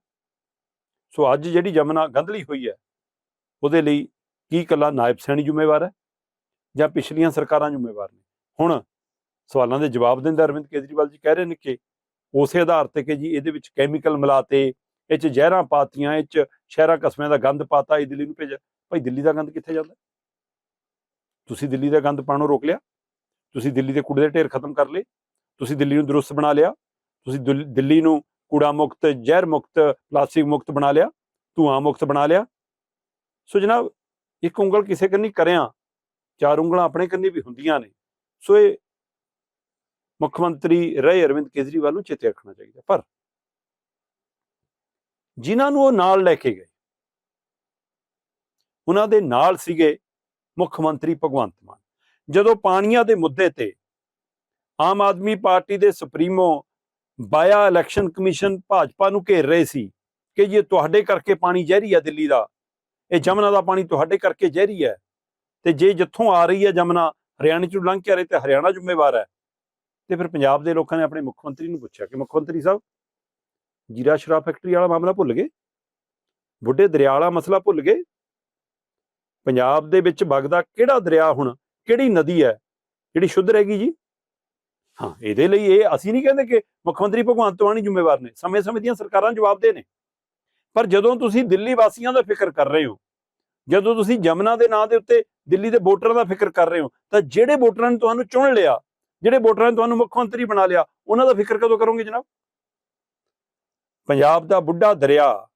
ਸੋ ਅੱਜ ਜਿਹੜੀ ਜਮਨਾ ਗੰਧਲੀ ਹੋਈ ਹੈ, ਉਹਦੇ ਲਈ ਕੀ ਕੱਲਾ ਨਾਇਬ ਸੈਣੀ ਜ਼ਿੰਮੇਵਾਰ ਹੈ ਜਾਂ ਪਿਛਲੀਆਂ ਸਰਕਾਰਾਂ ਜ਼ਿੰਮੇਵਾਰ ਨੇ? ਹੁਣ ਸਵਾਲਾਂ ਦੇ ਜਵਾਬ ਦਿੰਦੇ ਅਰਵਿੰਦ ਕੇਜਰੀਵਾਲ ਜੀ ਕਹਿ ਰਹੇ ਨੇ ਕਿ ਉਸੇ ਆਧਾਰ ਤੇ ਕਿ ਜੀ ਇਹਦੇ ਵਿੱਚ ਕੈਮੀਕਲ ਮਿਲਾਤੇ ਇਹ ਚ ਜ਼ਹਿਰਾਂ ਪਾਤੀਆਂ ਇਹ ਚ ਸ਼ਹਿਰਾਂ ਕਸਬਿਆਂ ਦਾ ਗੰਦ ਪਾਤਾ ਇਹ ਦਿੱਲੀ ਨੂੰ ਭੇਜਿਆ। ਭਾਈ ਦਿੱਲੀ ਦਾ ਗੰਦ ਕਿੱਥੇ ਜਾਂਦਾ? ਤੁਸੀਂ ਦਿੱਲੀ ਦਾ ਗੰਦ ਪਾਣੋਂ ਰੋਕ ਲਿਆ? ਤੁਸੀਂ ਦਿੱਲੀ ਦੇ ਕੂੜੇ ਦੇ ਢੇਰ ਖਤਮ ਕਰ ਲਏ? ਤੁਸੀਂ ਦਿੱਲੀ ਨੂੰ ਦਰੁਸਤ ਬਣਾ ਲਿਆ? ਤੁਸੀਂ ਦਿੱਲੀ- ਦਿੱਲੀ ਨੂੰ ਕੂੜਾ ਮੁਕਤ, ਜ਼ਹਿਰ ਮੁਕਤ, ਪਲਾਸਟਿਕ ਮੁਕਤ ਬਣਾ ਲਿਆ, ਧੂਆਂ ਮੁਕਤ ਬਣਾ ਲਿਆ। ਸੋ ਜਨਾਬ, ਇੱਕ ਉਂਗਲ ਕਿਸੇ ਕੰਨੀ ਕਰਿਆ, ਚਾਰ ਉਂਗਲਾਂ ਆਪਣੇ ਕੰਨੀ ਵੀ ਹੁੰਦੀਆਂ ਨੇ। ਸੋ ਇਹ ਮੁੱਖ ਮੰਤਰੀ ਰਹੇ ਅਰਵਿੰਦ ਕੇਜਰੀਵਾਲ ਨੂੰ ਚੇਤੇ ਰੱਖਣਾ ਚਾਹੀਦਾ। ਪਰ ਜਿਨ੍ਹਾਂ ਨੂੰ ਉਹ ਨਾਲ ਲੈ ਕੇ ਗਏ ਉਹਨਾਂ ਦੇ ਨਾਲ ਸੀਗੇ ਮੁੱਖ ਮੰਤਰੀ ਭਗਵੰਤ ਮਾਨ। ਜਦੋਂ ਪਾਣੀਆਂ ਦੇ ਮੁੱਦੇ ਤੇ ਆਮ ਆਦਮੀ ਪਾਰਟੀ ਦੇ supremo via election commission Bhajpa ਨੂੰ ਘੇਰ ਰਹੇ ਸੀ ਕਿ ਜੇ ਤੁਹਾਡੇ ਕਰਕੇ ਪਾਣੀ ਜ਼ਹਿਰੀ ਹੈ ਦਿੱਲੀ ਦਾ। ਇਹ ਜਮਨਾ ਦਾ ਪਾਣੀ ਤੁਹਾਡੇ ਕਰਕੇ ਜ਼ਹਿਰੀ ਹੈ। ਤੇ ਜੇ ਜਿੱਥੋਂ ਆ ਰਹੀ ਹੈ ਜਮਨਾ, ਹਰਿਆਣੇ ਚੋਂ ਲੰਘ ਕੇ ਆ ਰਹੀ ਤੇ ਹਰਿਆਣਾ ਜ਼ਿੰਮੇਵਾਰ ਹੈ। ਤੇ ਫਿਰ ਪੰਜਾਬ ਦੇ ਲੋਕਾਂ ਨੇ ਆਪਣੇ ਮੁੱਖ ਮੰਤਰੀ ਨੂੰ ਪੁੱਛਿਆ ਕਿ ਮੁੱਖ ਮੰਤਰੀ ਸਾਹਿਬ, ਜੀਰਾ ਸ਼ਰਾਬ ਫੈਕਟਰੀ ਵਾਲਾ ਮਾਮਲਾ ਭੁੱਲ ਗਏ? ਬੁੱਢੇ ਦਰਿਆ ਵਾਲਾ ਮਸਲਾ ਭੁੱਲ ਗਏ? ਪੰਜਾਬ ਦੇ ਵਿੱਚ ਵਗਦਾ ਕਿਹੜਾ ਦਰਿਆ ਹੁਣ? ਕਿਹੜੀ ਨਦੀ ਹੈ? ਜਿਹੜੀ ਸ਼ੁੱਧ ਰਹੇਗੀ ਜੀ? ਹਾਂ, ਇਹਦੇ ਲਈ ਇਹ ਅਸੀਂ ਨਹੀਂ ਕਹਿੰਦੇ ਕਿ ਮੁੱਖ ਮੰਤਰੀ ਭਗਵੰਤ ਮਾਨ ਹੀ ਜ਼ਿੰਮੇਵਾਰ ਨੇ। ਸਮੇਂ-ਸਮੇਂ ਦੀਆਂ ਸਰਕਾਰਾਂ ਜਵਾਬਦੇਹ ਨੇ। ਪਰ ਜਦੋਂ ਤੁਸੀਂ ਦਿੱਲੀ ਵਾਸੀਆਂ ਦਾ ਫਿਕਰ ਕਰ ਰਹੇ ਹੋ, ਜਦੋਂ ਤੁਸੀਂ ਜਮਨਾ ਦੇ ਨਾਂ ਦੇ ਉੱਤੇ ਦਿੱਲੀ ਦੇ ਵੋਟਰਾਂ ਦਾ ਫਿਕਰ ਕਰ ਰਹੇ ਹੋ, ਤਾਂ ਜਿਹੜੇ ਵੋਟਰਾਂ ਨੇ ਤੁਹਾਨੂੰ ਚੁਣ ਲਿਆ, ਜਿਹੜੇ ਵੋਟਰਾਂ ਨੇ ਤੁਹਾਨੂੰ ਮੁੱਖ ਮੰਤਰੀ ਬਣਾ ਲਿਆ, ਉਹਨਾਂ ਦਾ ਫਿਕਰ ਕਦੋਂ ਕਰੋਗੇ ਜਨਾਬ? ਪੰਜਾਬ ਦਾ ਬੁੱਢਾ ਦਰਿਆ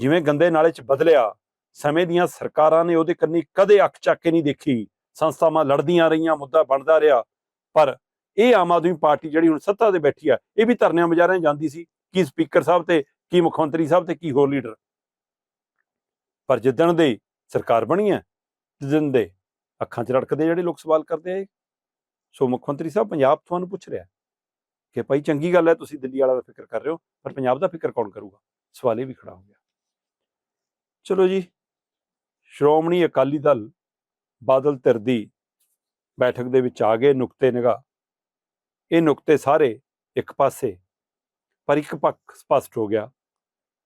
ਜਿਵੇਂ ਗੰਦੇ ਨਾਲੇ 'ਚ ਬਦਲਿਆ, ਸਮੇਂ ਦੀਆਂ ਸਰਕਾਰਾਂ ਨੇ ਉਹਦੇ ਕੰਨੀ ਕਦੇ ਅੱਖ ਚੱਕ ਕੇ ਨਹੀਂ ਦੇਖੀ, ਸੰਸਥਾਵਾਂ ਲੜਦੀਆਂ ਰਹੀਆਂ, ਮੁੱਦਾ ਬਣਦਾ ਰਿਹਾ। ਪਰ ਇਹ ਆਮ ਆਦਮੀ ਪਾਰਟੀ ਜਿਹੜੀ ਹੁਣ ਸੱਤਾ ਤੇ ਬੈਠੀ ਆ, ਇਹ ਵੀ ਧਰਨਿਆਂ ਮੁਜ਼ਾਹਰਿਆਂ ਜਾਂਦੀ ਸੀ, ਕੀ ਸਪੀਕਰ ਸਾਹਿਬ ਤੇ ਕੀ ਮੁੱਖ ਮੰਤਰੀ ਸਾਹਿਬ ਤੇ ਕੀ ਹੋਰ ਲੀਡਰ। ਪਰ ਜਿੱਦਣ ਦੇ ਸਰਕਾਰ ਬਣੀ ਹੈ ਜਿੱਦਣ ਦੇ ਅੱਖਾਂ 'ਚ ਰੜਕਦੇ ਜਿਹੜੇ ਲੋਕ ਸਵਾਲ ਕਰਦੇ ਆ ਸੋ ਮੁੱਖ ਮੰਤਰੀ ਸਾਹਿਬ ਪੰਜਾਬ ਤੁਹਾਨੂੰ ਪੁੱਛ ਰਿਹਾ ਕਿ ਭਾਈ ਚੰਗੀ ਗੱਲ ਹੈ, ਤੁਸੀਂ ਦਿੱਲੀ ਵਾਲਾ ਦਾ ਫਿਕਰ ਕਰ ਰਹੇ ਹੋ, ਪਰ ਪੰਜਾਬ ਦਾ ਫਿਕਰ ਕੌਣ ਕਰੂਗਾ? ਸਵਾਲ ਇਹ ਵੀ ਖੜਾ ਹੋ ਗਿਆ। ਚਲੋ ਜੀ, ਸ਼੍ਰੋਮਣੀ ਅਕਾਲੀ ਦਲ ਬਾਦਲ ਧਿਰ ਦੀ ਬੈਠਕ ਦੇ ਵਿੱਚ ਆ ਗਏ, ਨੁਕਤੇ ਨਿਗਾ ਇਹ ਨੁਕਤੇ ਸਾਰੇ ਇੱਕ ਪਾਸੇ। ਪਰ ਇੱਕ ਪੱਖ ਸਪਸ਼ਟ ਹੋ ਗਿਆ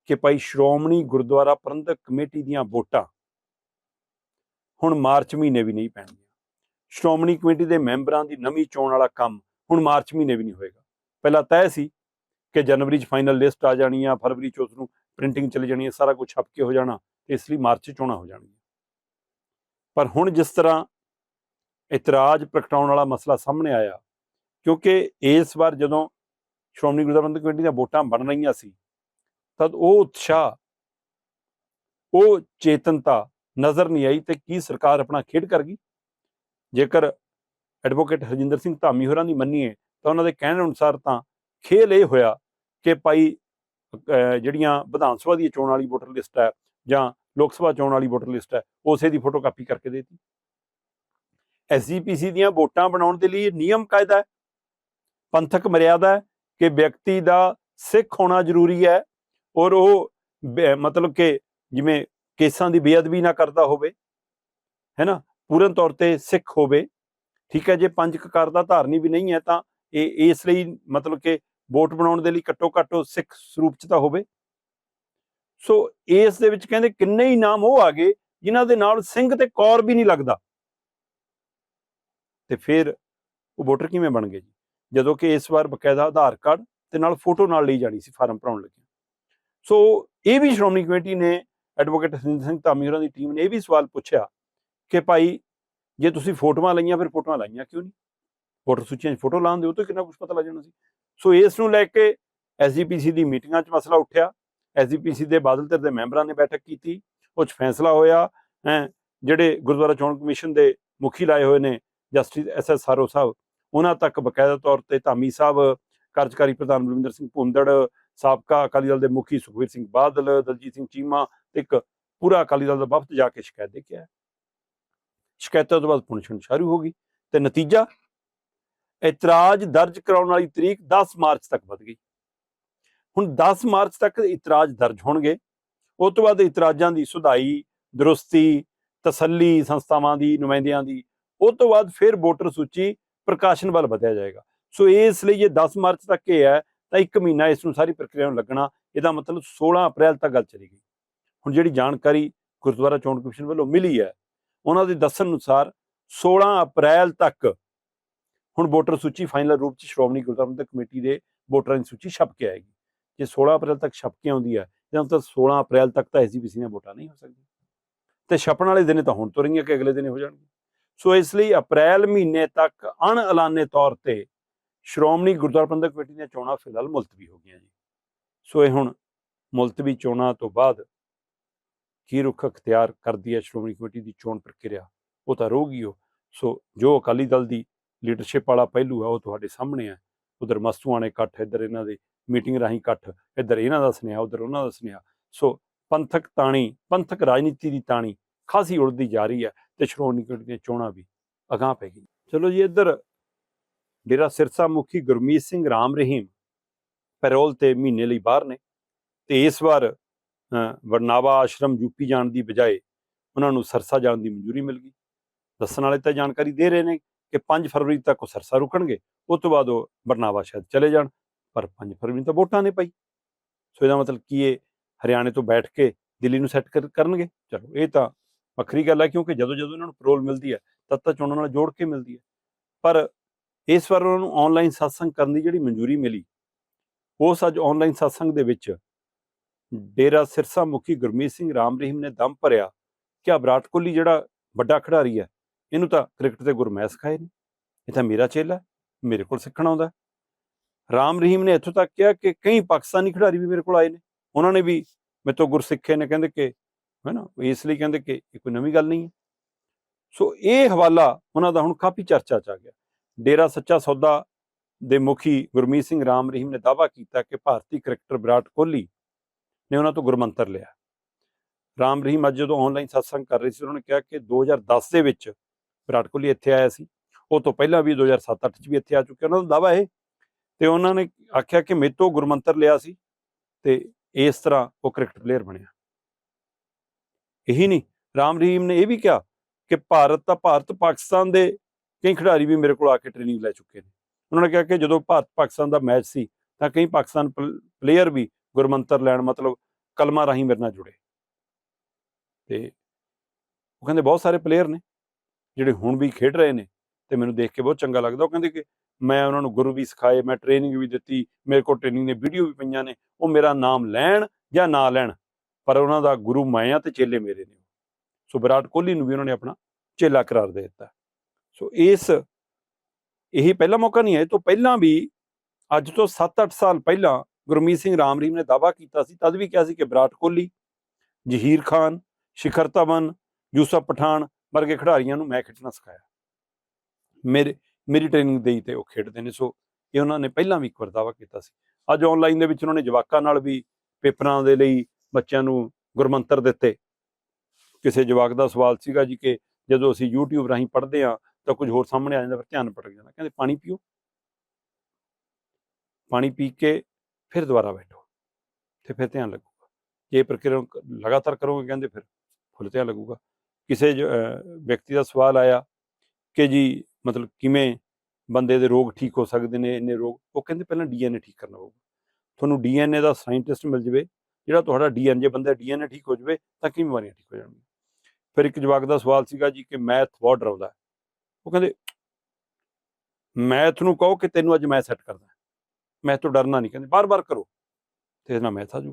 ਕਿ ਭਾਈ ਸ਼੍ਰੋਮਣੀ ਗੁਰਦੁਆਰਾ ਪ੍ਰਬੰਧਕ ਕਮੇਟੀ ਦੀਆਂ ਵੋਟਾਂ ਹੁਣ ਮਾਰਚ ਮਹੀਨੇ ਵੀ ਨਹੀਂ ਪੈਣਗੀਆਂ। ਸ਼੍ਰੋਮਣੀ ਕਮੇਟੀ ਦੇ ਮੈਂਬਰਾਂ ਦੀ ਨਵੀਂ ਚੋਣ ਵਾਲਾ ਕੰਮ ਹੁਣ ਮਾਰਚ ਮਹੀਨੇ ਵੀ ਨਹੀਂ ਹੋਏਗਾ। ਪਹਿਲਾਂ ਤੈਅ ਸੀ ਕਿ ਜਨਵਰੀ 'ਚ ਫਾਈਨਲ ਲਿਸਟ ਆ ਜਾਣੀ ਆ, ਫਰਵਰੀ 'ਚ ਉਸ ਨੂੰ ਪ੍ਰਿੰਟਿੰਗ ਚਲੀ ਜਾਣੀ ਹੈ ਸਾਰਾ ਕੁਝ ਛਪ ਕੇ ਹੋ ਜਾਣਾ ਤੇ ਇਸ ਲਈ ਮਾਰਚ 'ਚ ਚੋਣਾਂ ਹੋ ਜਾਣਗੀਆਂ। ਪਰ ਹੁਣ ਜਿਸ ਤਰ੍ਹਾਂ ਇਤਰਾਜ਼ ਪ੍ਰਗਟਾਉਣ ਵਾਲਾ ਮਸਲਾ ਸਾਹਮਣੇ ਆਇਆ ਕਿਉਂਕਿ ਇਸ ਵਾਰ ਜਦੋਂ ਸ਼੍ਰੋਮਣੀ ਗੁਰਦੁਆਰਾ ਕਮੇਟੀ ਦੀਆਂ ਵੋਟਾਂ ਬਣ ਰਹੀਆਂ ਸੀ, ਤਦ ਉਹ ਉਤਸ਼ਾਹ, ਉਹ ਚੇਤਨਤਾ ਨਜ਼ਰ ਨਹੀਂ ਆਈ ਤੇ ਕੀ ਸਰਕਾਰ ਆਪਣਾ ਖੇਡ ਕਰ ਗਈ? ਜੇਕਰ ਐਡਵੋਕੇਟ ਹਰਜਿੰਦਰ ਸਿੰਘ ਧਾਮੀ ਹੋਰਾਂ ਦੀ ਮੰਨੀਏ, ਤਾਂ ਉਹਨਾਂ ਦੇ ਕਹਿਣ ਅਨੁਸਾਰ ਤਾਂ ਖੇਲ ਇਹ ਹੋਇਆ ਕਿ ਭਾਈ ਜਿਹੜੀਆਂ ਵਿਧਾਨ ਸਭਾ ਦੀ ਚੋਣ ਵਾਲੀ ਵੋਟਰ ਲਿਸਟ ਹੈ ਜਾਂ ਲੋਕ ਸਭਾ ਚੋਣ ਵਾਲੀ ਵੋਟਰ ਲਿਸਟ ਹੈ, ਉਸੇ ਦੀ ਫੋਟੋ ਕਾਪੀ ਕਰਕੇ ਦੇਤੀ। ਐਸਜੀਪੀਸੀ ਦੀਆਂ ਵੋਟਾਂ ਬਣਾਉਣ ਦੇ ਲਈ ਇਹ ਨਿਯਮ ਕਾਇਦਾ ਹੈ? ਪੰਥਕ ਮਰਿਆਦਾ ਹੈ ਕਿ ਵਿਅਕਤੀ ਦਾ ਸਿੱਖ ਹੋਣਾ ਜ਼ਰੂਰੀ ਹੈ ਔਰ ਉਹ ਬੇ- ਮਤਲਬ ਕਿ ਜਿਵੇਂ ਕੇਸਾਂ ਦੀ ਬੇਅਦਬੀ ਨਾ ਕਰਦਾ ਹੋਵੇ, ਹੈ ਨਾ? ਪੂਰਨ ਤੌਰ ਤੇ ਸਿੱਖ ਹੋਵੇ, ਠੀਕ ਹੈ? ਜੇ ਪੰਜ ਕਕਾਰ ਦਾ ਧਾਰਨੀ ਵੀ ਨਹੀਂ ਹੈ ਤਾਂ ਇਹ, ਇਸ ਲਈ ਮਤਲਬ ਕਿ ਵੋਟ ਬਣਾਉਣ ਦੇ ਲਈ ਘੱਟੋ ਘੱਟ ਉਹ ਸਿੱਖ ਸਰੂਪ ਚ ਤਾਂ ਹੋਵੇ। ਸੋ ਇਸ ਦੇ ਵਿੱਚ ਕਹਿੰਦੇ ਕਿੰਨੇ ਹੀ ਨਾਮ ਉਹ ਆ ਗਏ ਜਿਨ੍ਹਾਂ ਦੇ ਨਾਲ ਸਿੰਘ ਤੇ ਕੌਰ ਵੀ ਨਹੀਂ ਲੱਗਦਾ। ਤੇ ਫਿਰ ਉਹ ਵੋਟਰ ਕਿਵੇਂ ਬਣ ਗਏ ਜੀ? ਜਦੋਂ ਕਿ ਇਸ ਵਾਰ ਬਕਾਇਦਾ ਆਧਾਰ ਕਾਰਡ ਤੇ ਨਾਲ ਫੋਟੋ ਨਾਲ ਲਈ ਜਾਣੀ ਸੀ, ਫਾਰਮ ਭਰਾਉਣ ਲੱਗੇ ਸੋ ਇਹ ਵੀ ਸ਼੍ਰੋਮਣੀ ਕਮੇਟੀ ਨੇ, ਐਡਵੋਕੇਟ ਹਰਜਿੰਦਰ ਸਿੰਘ ਧਾਮੀ ਹੋਰਾਂ ਦੀ ਟੀਮ ਨੇ ਇਹ ਵੀ ਸਵਾਲ ਪੁੱਛਿਆ ਕਿ ਭਾਈ, ਜੇ ਤੁਸੀਂ ਫੋਟੋਆਂ ਲਈਆਂ, ਫਿਰ ਫੋਟੋਆਂ ਲਾਈਆਂ ਕਿਉਂ ਨਹੀਂ? ਵੋਟਰ ਸੂਚੀਆਂ 'ਚ ਫੋਟੋ ਲਾਉਣ ਦੇ ਉਹ ਤੋਂ ਕਿੰਨਾ ਕੁਝ ਪਤਾ ਲੱਗ ਜਾਣਾ ਸੀ। ਸੋ ਇਸ ਨੂੰ ਲੈ ਕੇ ਐਸਜੀਪੀਸੀ ਦੀ ਮੀਟਿੰਗਾਂ 'ਚ ਮਸਲਾ ਉੱਠਿਆ। ਐਸਜੀਪੀਸੀ ਦੇ ਬਾਦਲ ਧਿਰ ਦੇ ਮੈਂਬਰਾਂ ਨੇ ਬੈਠਕ ਕੀਤੀ ਉਹ 'ਚ ਫੈਸਲਾ ਹੋਇਆ, ਹੈਂ, ਜਿਹੜੇ ਗੁਰਦੁਆਰਾ ਚੋਣ ਕਮਿਸ਼ਨ ਦੇ ਮੁਖੀ ਲਾਏ ਹੋਏ ਨੇ justice S S Saro sahib. ਉਹਨਾਂ ਤੱਕ ਬਕਾਇਦਾ ਤੌਰ ਤੇ ਧਾਮੀ ਸਾਹਿਬ, ਕਾਰਜਕਾਰੀ ਪ੍ਰਧਾਨ ਬਲਵਿੰਦਰ ਸਿੰਘ ਭੁੰਦੜ, ਸਾਬਕਾ ਅਕਾਲੀ ਦਲ ਦੇ ਮੁਖੀ ਸੁਖਵੀਰ ਸਿੰਘ ਬਾਦਲ, ਦਲਜੀਤ ਸਿੰਘ ਚੀਮਾ ਤੇ ਇੱਕ ਪੂਰਾ ਅਕਾਲੀ ਦਲ ਦਾ ਵਫਦ ਜਾ ਕੇ ਸ਼ਿਕਾਇਤ ਦੇ ਕੇ ਆਇਆ। ਸ਼ਿਕਾਇਤਾਂ ਤੋਂ ਬਾਅਦ ਪੁਣਛਣ ਸ਼ੁਰੂ ਹੋ ਗਈ ਤੇ ਨਤੀਜਾ ਇਤਰਾਜ਼ ਦਰਜ ਕਰਾਉਣ ਵਾਲੀ ਤਰੀਕ 10 ਮਾਰਚ ਤੱਕ ਵੱਧ ਗਈ। ਹੁਣ 10 ਮਾਰਚ ਤੱਕ ਇਤਰਾਜ਼ ਦਰਜ ਹੋਣਗੇ। ਉਸ ਤੋਂ ਬਾਅਦ ਇਤਰਾਜ਼ਾਂ ਦੀ ਸੁਧਾਈ, ਦਰੁਸਤੀ, ਤਸੱਲੀ ਸੰਸਥਾਵਾਂ ਦੀ, ਨੁਮਾਇੰਦਿਆਂ ਦੀ ਉਸ ਤੋਂ ਬਾਅਦ ਫਿਰ ਵੋਟਰ ਸੂਚੀ ਪ੍ਰਕਾਸ਼ਨ ਵੱਲ ਵਧਿਆ ਜਾਏਗਾ। ਸੋ ਇਸ ਲਈ ਇਹ 10 ਮਾਰਚ ਤੱਕ ਇਹ ਹੈ, ਤਾਂ ਇੱਕ ਮਹੀਨਾ ਇਸ ਨੂੰ ਸਾਰੀ ਪ੍ਰਕਿਰਿਆ ਨੂੰ ਲੱਗਣਾ, ਇਹਦਾ ਮਤਲਬ 16 ਅਪ੍ਰੈਲ ਤੱਕ ਗੱਲ ਚਲੀ ਗਈ। ਹੁਣ ਜਿਹੜੀ ਜਾਣਕਾਰੀ ਗੁਰਦੁਆਰਾ ਚੋਣ ਕਮਿਸ਼ਨ ਵੱਲੋਂ ਮਿਲੀ ਹੈ, ਉਹਨਾਂ ਦੇ ਦੱਸਣ ਅਨੁਸਾਰ 16 ਅਪ੍ਰੈਲ ਤੱਕ ਹੁਣ ਵੋਟਰ ਸੂਚੀ ਫਾਈਨਲ ਰੂਪ ਚ ਸ਼੍ਰੋਮਣੀ ਗੁਰਦੁਆਰਾ ਕਮੇਟੀ ਦੇ ਵੋਟਰਾਂ ਦੀ ਸੂਚੀ ਛਪ ਕੇ ਆਏਗੀ। ਜੇ 16 ਅਪ੍ਰੈਲ ਤੱਕ ਛਪ ਕੇ ਆਉਂਦੀ ਹੈ ਤਾਂ ਮਤਲਬ 16 ਅਪ੍ਰੈਲ ਤੱਕ ਤਾਂ ਐਸਜੀਪੀਸੀ ਦੀਆਂ ਵੋਟਾਂ ਨਹੀਂ ਹੋ ਸਕਦੀਆਂ। ਤੇ ਛਪਣ ਵਾਲੇ ਦਿਨ ਤਾਂ ਹੁਣ ਤੋਂ ਰਹੀਆਂ ਕਿ ਅਗਲੇ ਦਿਨ ਹੋ ਜਾਣਗੇ। ਸੋ ਇਸ ਲਈ ਅਪ੍ਰੈਲ ਮਹੀਨੇ ਤੱਕ ਅਣ ਐਲਾਨੇ ਤੌਰ ਤੇ ਸ਼੍ਰੋਮਣੀ ਗੁਰਦੁਆਰਾ ਪ੍ਰਬੰਧਕ ਕਮੇਟੀ ਦੀਆਂ ਚੋਣਾਂ ਫਿਲਹਾਲ ਮੁਲਤਵੀ ਹੋ ਗਈਆਂ ਜੀ। ਸੋ ਇਹ ਹੁਣ ਮੁਲਤਵੀ ਚੋਣਾਂ ਤੋਂ ਬਾਅਦ ਕੀ ਰੁਖ ਅਖਤਿਆਰ ਕਰਦੀ ਹੈ ਸ਼੍ਰੋਮਣੀ ਕਮੇਟੀ ਦੀ ਚੋਣ ਪ੍ਰਕਿਰਿਆ, ਉਹ ਤਾਂ ਰਹੂਗੀ ਉਹ। ਸੋ ਜੋ ਅਕਾਲੀ ਦਲ ਦੀ ਲੀਡਰਸ਼ਿਪ ਵਾਲਾ ਪਹਿਲੂ ਹੈ, ਉਹ ਤੁਹਾਡੇ ਸਾਹਮਣੇ ਹੈ। ਉਧਰ ਮਸਤੂਆਂ ਨੇ ਇਕੱਠ, ਇੱਧਰ ਇਹਨਾਂ ਦੇ ਮੀਟਿੰਗ ਰਾਹੀਂ ਇਕੱਠ, ਇੱਧਰ ਇਹਨਾਂ ਦਾ ਸੁਨੇਹਾ, ਉਧਰ ਉਹਨਾਂ ਦਾ ਸੁਨੇਹਾ। ਸੋ ਪੰਥਕ ਤਾਣੀ, ਪੰਥਕ ਰਾਜਨੀਤੀ ਦੀ ਤਾਣੀ ਖਾਸੀ ਉੜਦੀ ਜਾ ਰਹੀ ਹੈ। ਤੇ ਸ਼੍ਰੋਮਣੀ ਕਮੇਟੀ ਦੀਆਂ ਚੋਣਾਂ ਵੀ ਅਗਾਂਹ ਪੈ ਗਈਆਂ। ਚਲੋ ਜੀ ਇੱਧਰ ਡੇਰਾ ਸਿਰਸਾ ਮੁਖੀ ਗੁਰਮੀਤ ਸਿੰਘ ਰਾਮ ਰਹੀਮ ਪੈਰੋਲ ਤੇ ਮਹੀਨੇ ਲਈ ਬਾਹਰ ਨੇ ਤੇ ਇਸ ਵਾਰ ਅ, ਵਰਨਾਵਾ ਆਸ਼ਰਮ ਯੂਪੀ ਜਾਣ ਦੀ ਬਜਾਏ ਉਹਨਾਂ ਨੂੰ ਸਰਸਾ ਜਾਣ ਦੀ ਮਨਜ਼ੂਰੀ ਮਿਲ ਗਈ। ਦੱਸਣ ਵਾਲੇ ਤਾਂ ਜਾਣਕਾਰੀ ਦੇ ਰਹੇ ਨੇ ਕਿ 5 ਫਰਵਰੀ ਤੱਕ ਉਹ ਸਰਸਾ ਰੁਕਣਗੇ ਉਸ ਤੋਂ ਬਾਅਦ ਉਹ ਬਰਨਾਵਾ ਸ਼ਾਇਦ ਚਲੇ ਜਾਣ ਪਰ 5 ਫਰਵਰੀ ਤਾਂ ਵੋਟਾਂ ਨੇ ਪਈ ਸੋ ਇਹਦਾ ਮਤਲਬ ਕੀ ਇਹ ਹਰਿਆਣੇ ਤੋਂ ਬੈਠ ਕੇ ਦਿੱਲੀ ਨੂੰ ਸੈੱਟ ਕਰਨਗੇ? ਚਲੋ ਇਹ ਤਾਂ ਵੱਖਰੀ ਗੱਲ ਹੈ ਕਿਉਂਕਿ ਜਦੋਂ ਜਦੋਂ ਇਹਨਾਂ ਨੂੰ ਪੈਰੋਲ ਮਿਲਦੀ ਹੈ, ਤਦ ਤਾਂ ਚੋਣਾਂ ਨਾਲ ਜੋੜ ਕੇ ਮਿਲਦੀ ਹੈ। ਪਰ ਇਸ ਵਾਰ ਉਹਨਾਂ ਨੂੰ ਆਨਲਾਈਨ satsang ਕਰਨ ਦੀ ਜਿਹੜੀ ਮਨਜ਼ੂਰੀ ਮਿਲੀ ਉਸ ਅੱਜ ਆਨਲਾਈਨ satsang ਦੇ ਵਿੱਚ ਡੇਰਾ ਸਿਰਸਾ ਮੁਖੀ ਗੁਰਮੀਤ ਸਿੰਘ ਰਾਮ ਰਹੀਮ ਨੇ ਦਮ ਭਰਿਆ ਕਿ ਆ ਵਿਰਾਟ ਕੋਹਲੀ ਜਿਹੜਾ ਵੱਡਾ ਖਿਡਾਰੀ ਹੈ, ਇਹਨੂੰ ਤਾਂ ਕ੍ਰਿਕਟ ਦੇ ਗੁਰਮੈਸ ਖਾਏ ਨੇ। ਇਹ ਤਾਂ ਮੇਰਾ ਚੇਲਾ ਮੇਰੇ ਕੋਲ ਸਿੱਖਣ ਆਉਂਦਾ ਰਾਮ ਰਹੀਮ ਨੇ ਇੱਥੋਂ ਤੱਕ ਕਿਹਾ ਕਿ ਕਈ ਪਾਕਿਸਤਾਨੀ ਖਿਡਾਰੀ ਵੀ ਮੇਰੇ ਕੋਲ ਆਏ ਨੇ। ਉਹਨਾਂ ਨੇ ਵੀ ਮੇਰੇ ਤੋਂ ਗੁਰਸਿੱਖੇ ਨੇ, ਕਹਿੰਦੇ ਕਿ ਹੈ ਨਾ? ਇਸ ਲਈ ਕਹਿੰਦੇ ਕਿ ਇਹ ਕੋਈ ਨਵੀਂ ਗੱਲ ਨਹੀਂ ਹੈ। ਸੋ ਇਹ ਹਵਾਲਾ ਉਹਨਾਂ ਦਾ ਹੁਣ ਕਾਫੀ ਚਰਚਾ ਚ ਆ ਗਿਆ। ਡੇਰਾ ਸੱਚਾ ਸੌਦਾ ਦੇ ਮੁਖੀ ਗੁਰਮੀਤ ਸਿੰਘ ਰਾਮ ਰਹੀਮ ਨੇ ਦਾਅਵਾ ਕੀਤਾ ਕਿ ਭਾਰਤੀ ਕ੍ਰਿਕਟਰ ਵਿਰਾਟ ਕੋਹਲੀ ਨੇ ਉਹਨਾਂ ਤੋਂ ਗੁਰਮੰਤਰ ਲਿਆ। ਰਾਮ ਰਹੀਮ ਅੱਜ ਜਦੋਂ ਆਨਲਾਈਨ satsang ਕਰ ਰਹੇ ਸੀ, ਉਹਨਾਂ ਨੇ ਕਿਹਾ ਕਿ 2010 ਦੇ ਵਿੱਚ ਵਿਰਾਟ ਕੋਹਲੀ ਇੱਥੇ ਆਇਆ ਸੀ। ਉਹ ਤੋਂ ਪਹਿਲਾਂ ਵੀ 2007-8 ਚ ਵੀ ਇੱਥੇ ਆ ਚੁੱਕਿਆ। ਉਹਨਾਂ ਦਾ ਦਾਅਵਾ ਇਹ ਤੇ ਉਹਨਾਂ ਨੇ ਆਖਿਆ ਕਿ ਮੇਰੇ ਤੋਂ ਗੁਰਮੰਤਰ ਲਿਆ ਸੀ ਤੇ ਇਸ ਤਰ੍ਹਾਂ ਉਹ ਕ੍ਰਿਕਟ ਪਲੇਅਰ ਬਣਿਆ। ਇਹੀ ਨਹੀਂ। ਰਾਮ ਰਹੀਮ ਨੇ ਇਹ ਵੀ ਕਿਹਾ ਕਿ ਭਾਰਤ ਤਾਂ ਭਾਰਤ ਪਾਕਿਸਤਾਨ ਦੇ ਕਈ ਖਿਡਾਰੀ ਵੀ ਮੇਰੇ ਕੋਲ ਆ ਕੇ ਟ੍ਰੇਨਿੰਗ ਲੈ ਚੁੱਕੇ ਨੇ। ਉਹਨਾਂ ਨੇ ਕਿਹਾ ਕਿ ਜਦੋਂ ਭਾਰਤ ਪਾਕਿਸਤਾਨ ਦਾ ਮੈਚ ਸੀ ਤਾਂ ਕਈ ਪਾਕਿਸਤਾਨ ਪਲੇਅਰ ਵੀ ਗੁਰਮੰਤਰ ਲੈਣ ਮਤਲਬ ਕਲਮਾ ਰਾਹੀਂ ਮੇਰੇ ਨਾਲ ਜੁੜੇ। ਤੇ ਉਹ ਕਹਿੰਦੇ ਬਹੁਤ ਸਾਰੇ ਪਲੇਅਰ ਨੇ ਜਿਹੜੇ ਹੁਣ ਵੀ ਖੇਡ ਰਹੇ ਨੇ ਤੇ ਮੈਨੂੰ ਦੇਖ ਕੇ ਬਹੁਤ ਚੰਗਾ ਲੱਗਦਾ। ਉਹ ਕਹਿੰਦੇ ਕਿ ਮੈਂ ਉਹਨਾਂ ਨੂੰ ਗੁਰੂ ਵੀ ਸਿਖਾਏ, ਮੈਂ ਟ੍ਰੇਨਿੰਗ ਵੀ ਦਿੱਤੀ, ਮੇਰੇ ਕੋਲ ਟ੍ਰੇਨਿੰਗ ਦੇ ਵੀਡੀਓ ਵੀ ਪਈਆਂ ਨੇ, ਉਹ ਮੇਰਾ ਨਾਮ ਲੈਣ ਜਾਂ ਨਾ ਲੈਣ। ਪਰ ਉਹਨਾਂ ਦਾ ਗੁਰੂ ਮੈਂ ਆ ਤੇ ਚੇਲੇ ਮੇਰੇ ਨੇ। ਸੋ ਵਿਰਾਟ ਕੋਹਲੀ ਨੂੰ ਵੀ ਉਹਨਾਂ ਨੇ ਆਪਣਾ ਚੇਲਾ ਕਰਾਰ ਦੇ ਦਿੱਤਾ। ਸੋ ਇਸ, ਇਹ ਪਹਿਲਾ ਮੌਕਾ ਨਹੀਂ ਹੈ, ਇਹ ਤੋਂ ਪਹਿਲਾਂ ਵੀ ਅੱਜ ਤੋਂ 7-8 ਸਾਲ ਪਹਿਲਾਂ ਗੁਰਮੀਤ ਸਿੰਘ ਰਾਮ ਰਹੀਮ ਨੇ ਦਾਅਵਾ ਕੀਤਾ ਸੀ, ਤਦ ਵੀ ਕਿਹਾ ਸੀ ਕਿ ਵਿਰਾਟ ਕੋਹਲੀ, ਜਹੀਰ ਖਾਨ, ਸ਼ਿਖਰ ਧਵਨ, ਯੂਸਫ ਪਠਾਨ ਵਰਗੇ ਖਿਡਾਰੀਆਂ ਨੂੰ ਮੈਂ ਖੇਡਣਾ ਸਿਖਾਇਆ। ਮੇਰੇ, ਮੇਰੀ ਟ੍ਰੇਨਿੰਗ ਦੇਈ ਤੇ ਉਹ ਖੇਡਦੇ ਨੇ, ਸੋ ਇਹ ਉਹਨਾਂ ਨੇ ਪਹਿਲਾਂ ਵੀ ਇੱਕ ਵਾਰ ਦਾਅਵਾ ਕੀਤਾ ਸੀ। ਅੱਜ ਆਨਲਾਈਨ ਦੇ ਵਿੱਚ ਉਹਨਾਂ ਨੇ ਜਵਾਕਾਂ ਨਾਲ ਵੀ ਪੇਪਰਾਂ ਦੇ ਲਈ ਬੱਚਿਆਂ ਨੂੰ ਗੁਰਮੰਤਰ ਦਿੱਤੇ। ਕਿਸੇ ਜਵਾਕ ਦਾ ਸਵਾਲ ਸੀਗਾ ਜੀ ਕਿ ਜਦੋਂ ਅਸੀਂ YouTube ਰਾਹੀਂ ਪੜ੍ਹਦੇ ਆ ਤਾਂ ਕੁਝ ਹੋਰ ਸਾਹਮਣੇ ਆ ਜਾਂਦਾ, ਫਿਰ ਧਿਆਨ ਭਟਕ ਜਾਂਦਾ। ਕਹਿੰਦੇ, ਪਾਣੀ ਪੀਓ। ਪਾਣੀ ਪੀ ਕੇ ਫਿਰ ਦੁਬਾਰਾ ਬੈਠੋ ਤੇ ਫਿਰ ਧਿਆਨ ਲੱਗੂਗਾ। ਜੇ ਪ੍ਰਕਿਰਿਆ ਲਗਾਤਾਰ ਕਰੋਗੇ, ਕਹਿੰਦੇ, ਫਿਰ ਫੁੱਲ ਧਿਆਨ ਲੱਗੂਗਾ। ਕਿਸੇ ਵਿਅਕਤੀ ਦਾ ਸਵਾਲ ਆਇਆ ਕਿ ਜੀ ਮਤਲਬ ਕਿਵੇਂ ਬੰਦੇ ਦੇ ਰੋਗ ਠੀਕ ਹੋ ਸਕਦੇ ਨੇ, ਇੰਨੇ ਰੋਗ, ਉਹ ਕਹਿੰਦੇ, ਪਹਿਲਾਂ ਡੀਐਨਏ ਠੀਕ ਕਰਨਾ ਪਊਗਾ। ਤੁਹਾਨੂੰ ਡੀਐਨਏ ਦਾ ਸਾਇੰਟਿਸਟ ਮਿਲ ਜਵੇ ਜਿਹੜਾ ਤੁਹਾਡਾ ਡੀਐਨਏ ਜੇ ਬੰਦਾ ਡੀਐਨਏ ਠੀਕ ਹੋ ਜਾਵੇ, ਤਾਂ ਕੀ ਬਿਮਾਰੀਆਂ ਠੀਕ ਹੋ ਜਾਣਗੀਆਂ। ਫਿਰ ਇੱਕ ਜਵਾਕ ਦਾ ਸਵਾਲ ਸੀਗਾ ਜੀ ਕਿ ਮੈਥ ਬਹੁਤ ਡਰਾਉਂਦਾ ਉਹ ਕਹਿੰਦੇ, ਮੈਥ ਨੂੰ ਕਹੋ ਕਿ ਤੈਨੂੰ ਅੱਜ ਮੈਂ ਸੈੱਟ ਕਰਦਾ ਮੈਥ ਤੋਂ ਡਰਨਾ ਨਹੀਂ। ਕਹਿੰਦੇ, ਬਾਰ-ਬਾਰ ਕਰੋ। ਤੇ ਇਹਦੇ ਨਾਲ ਮੈਥ ਆ ਜਾਊ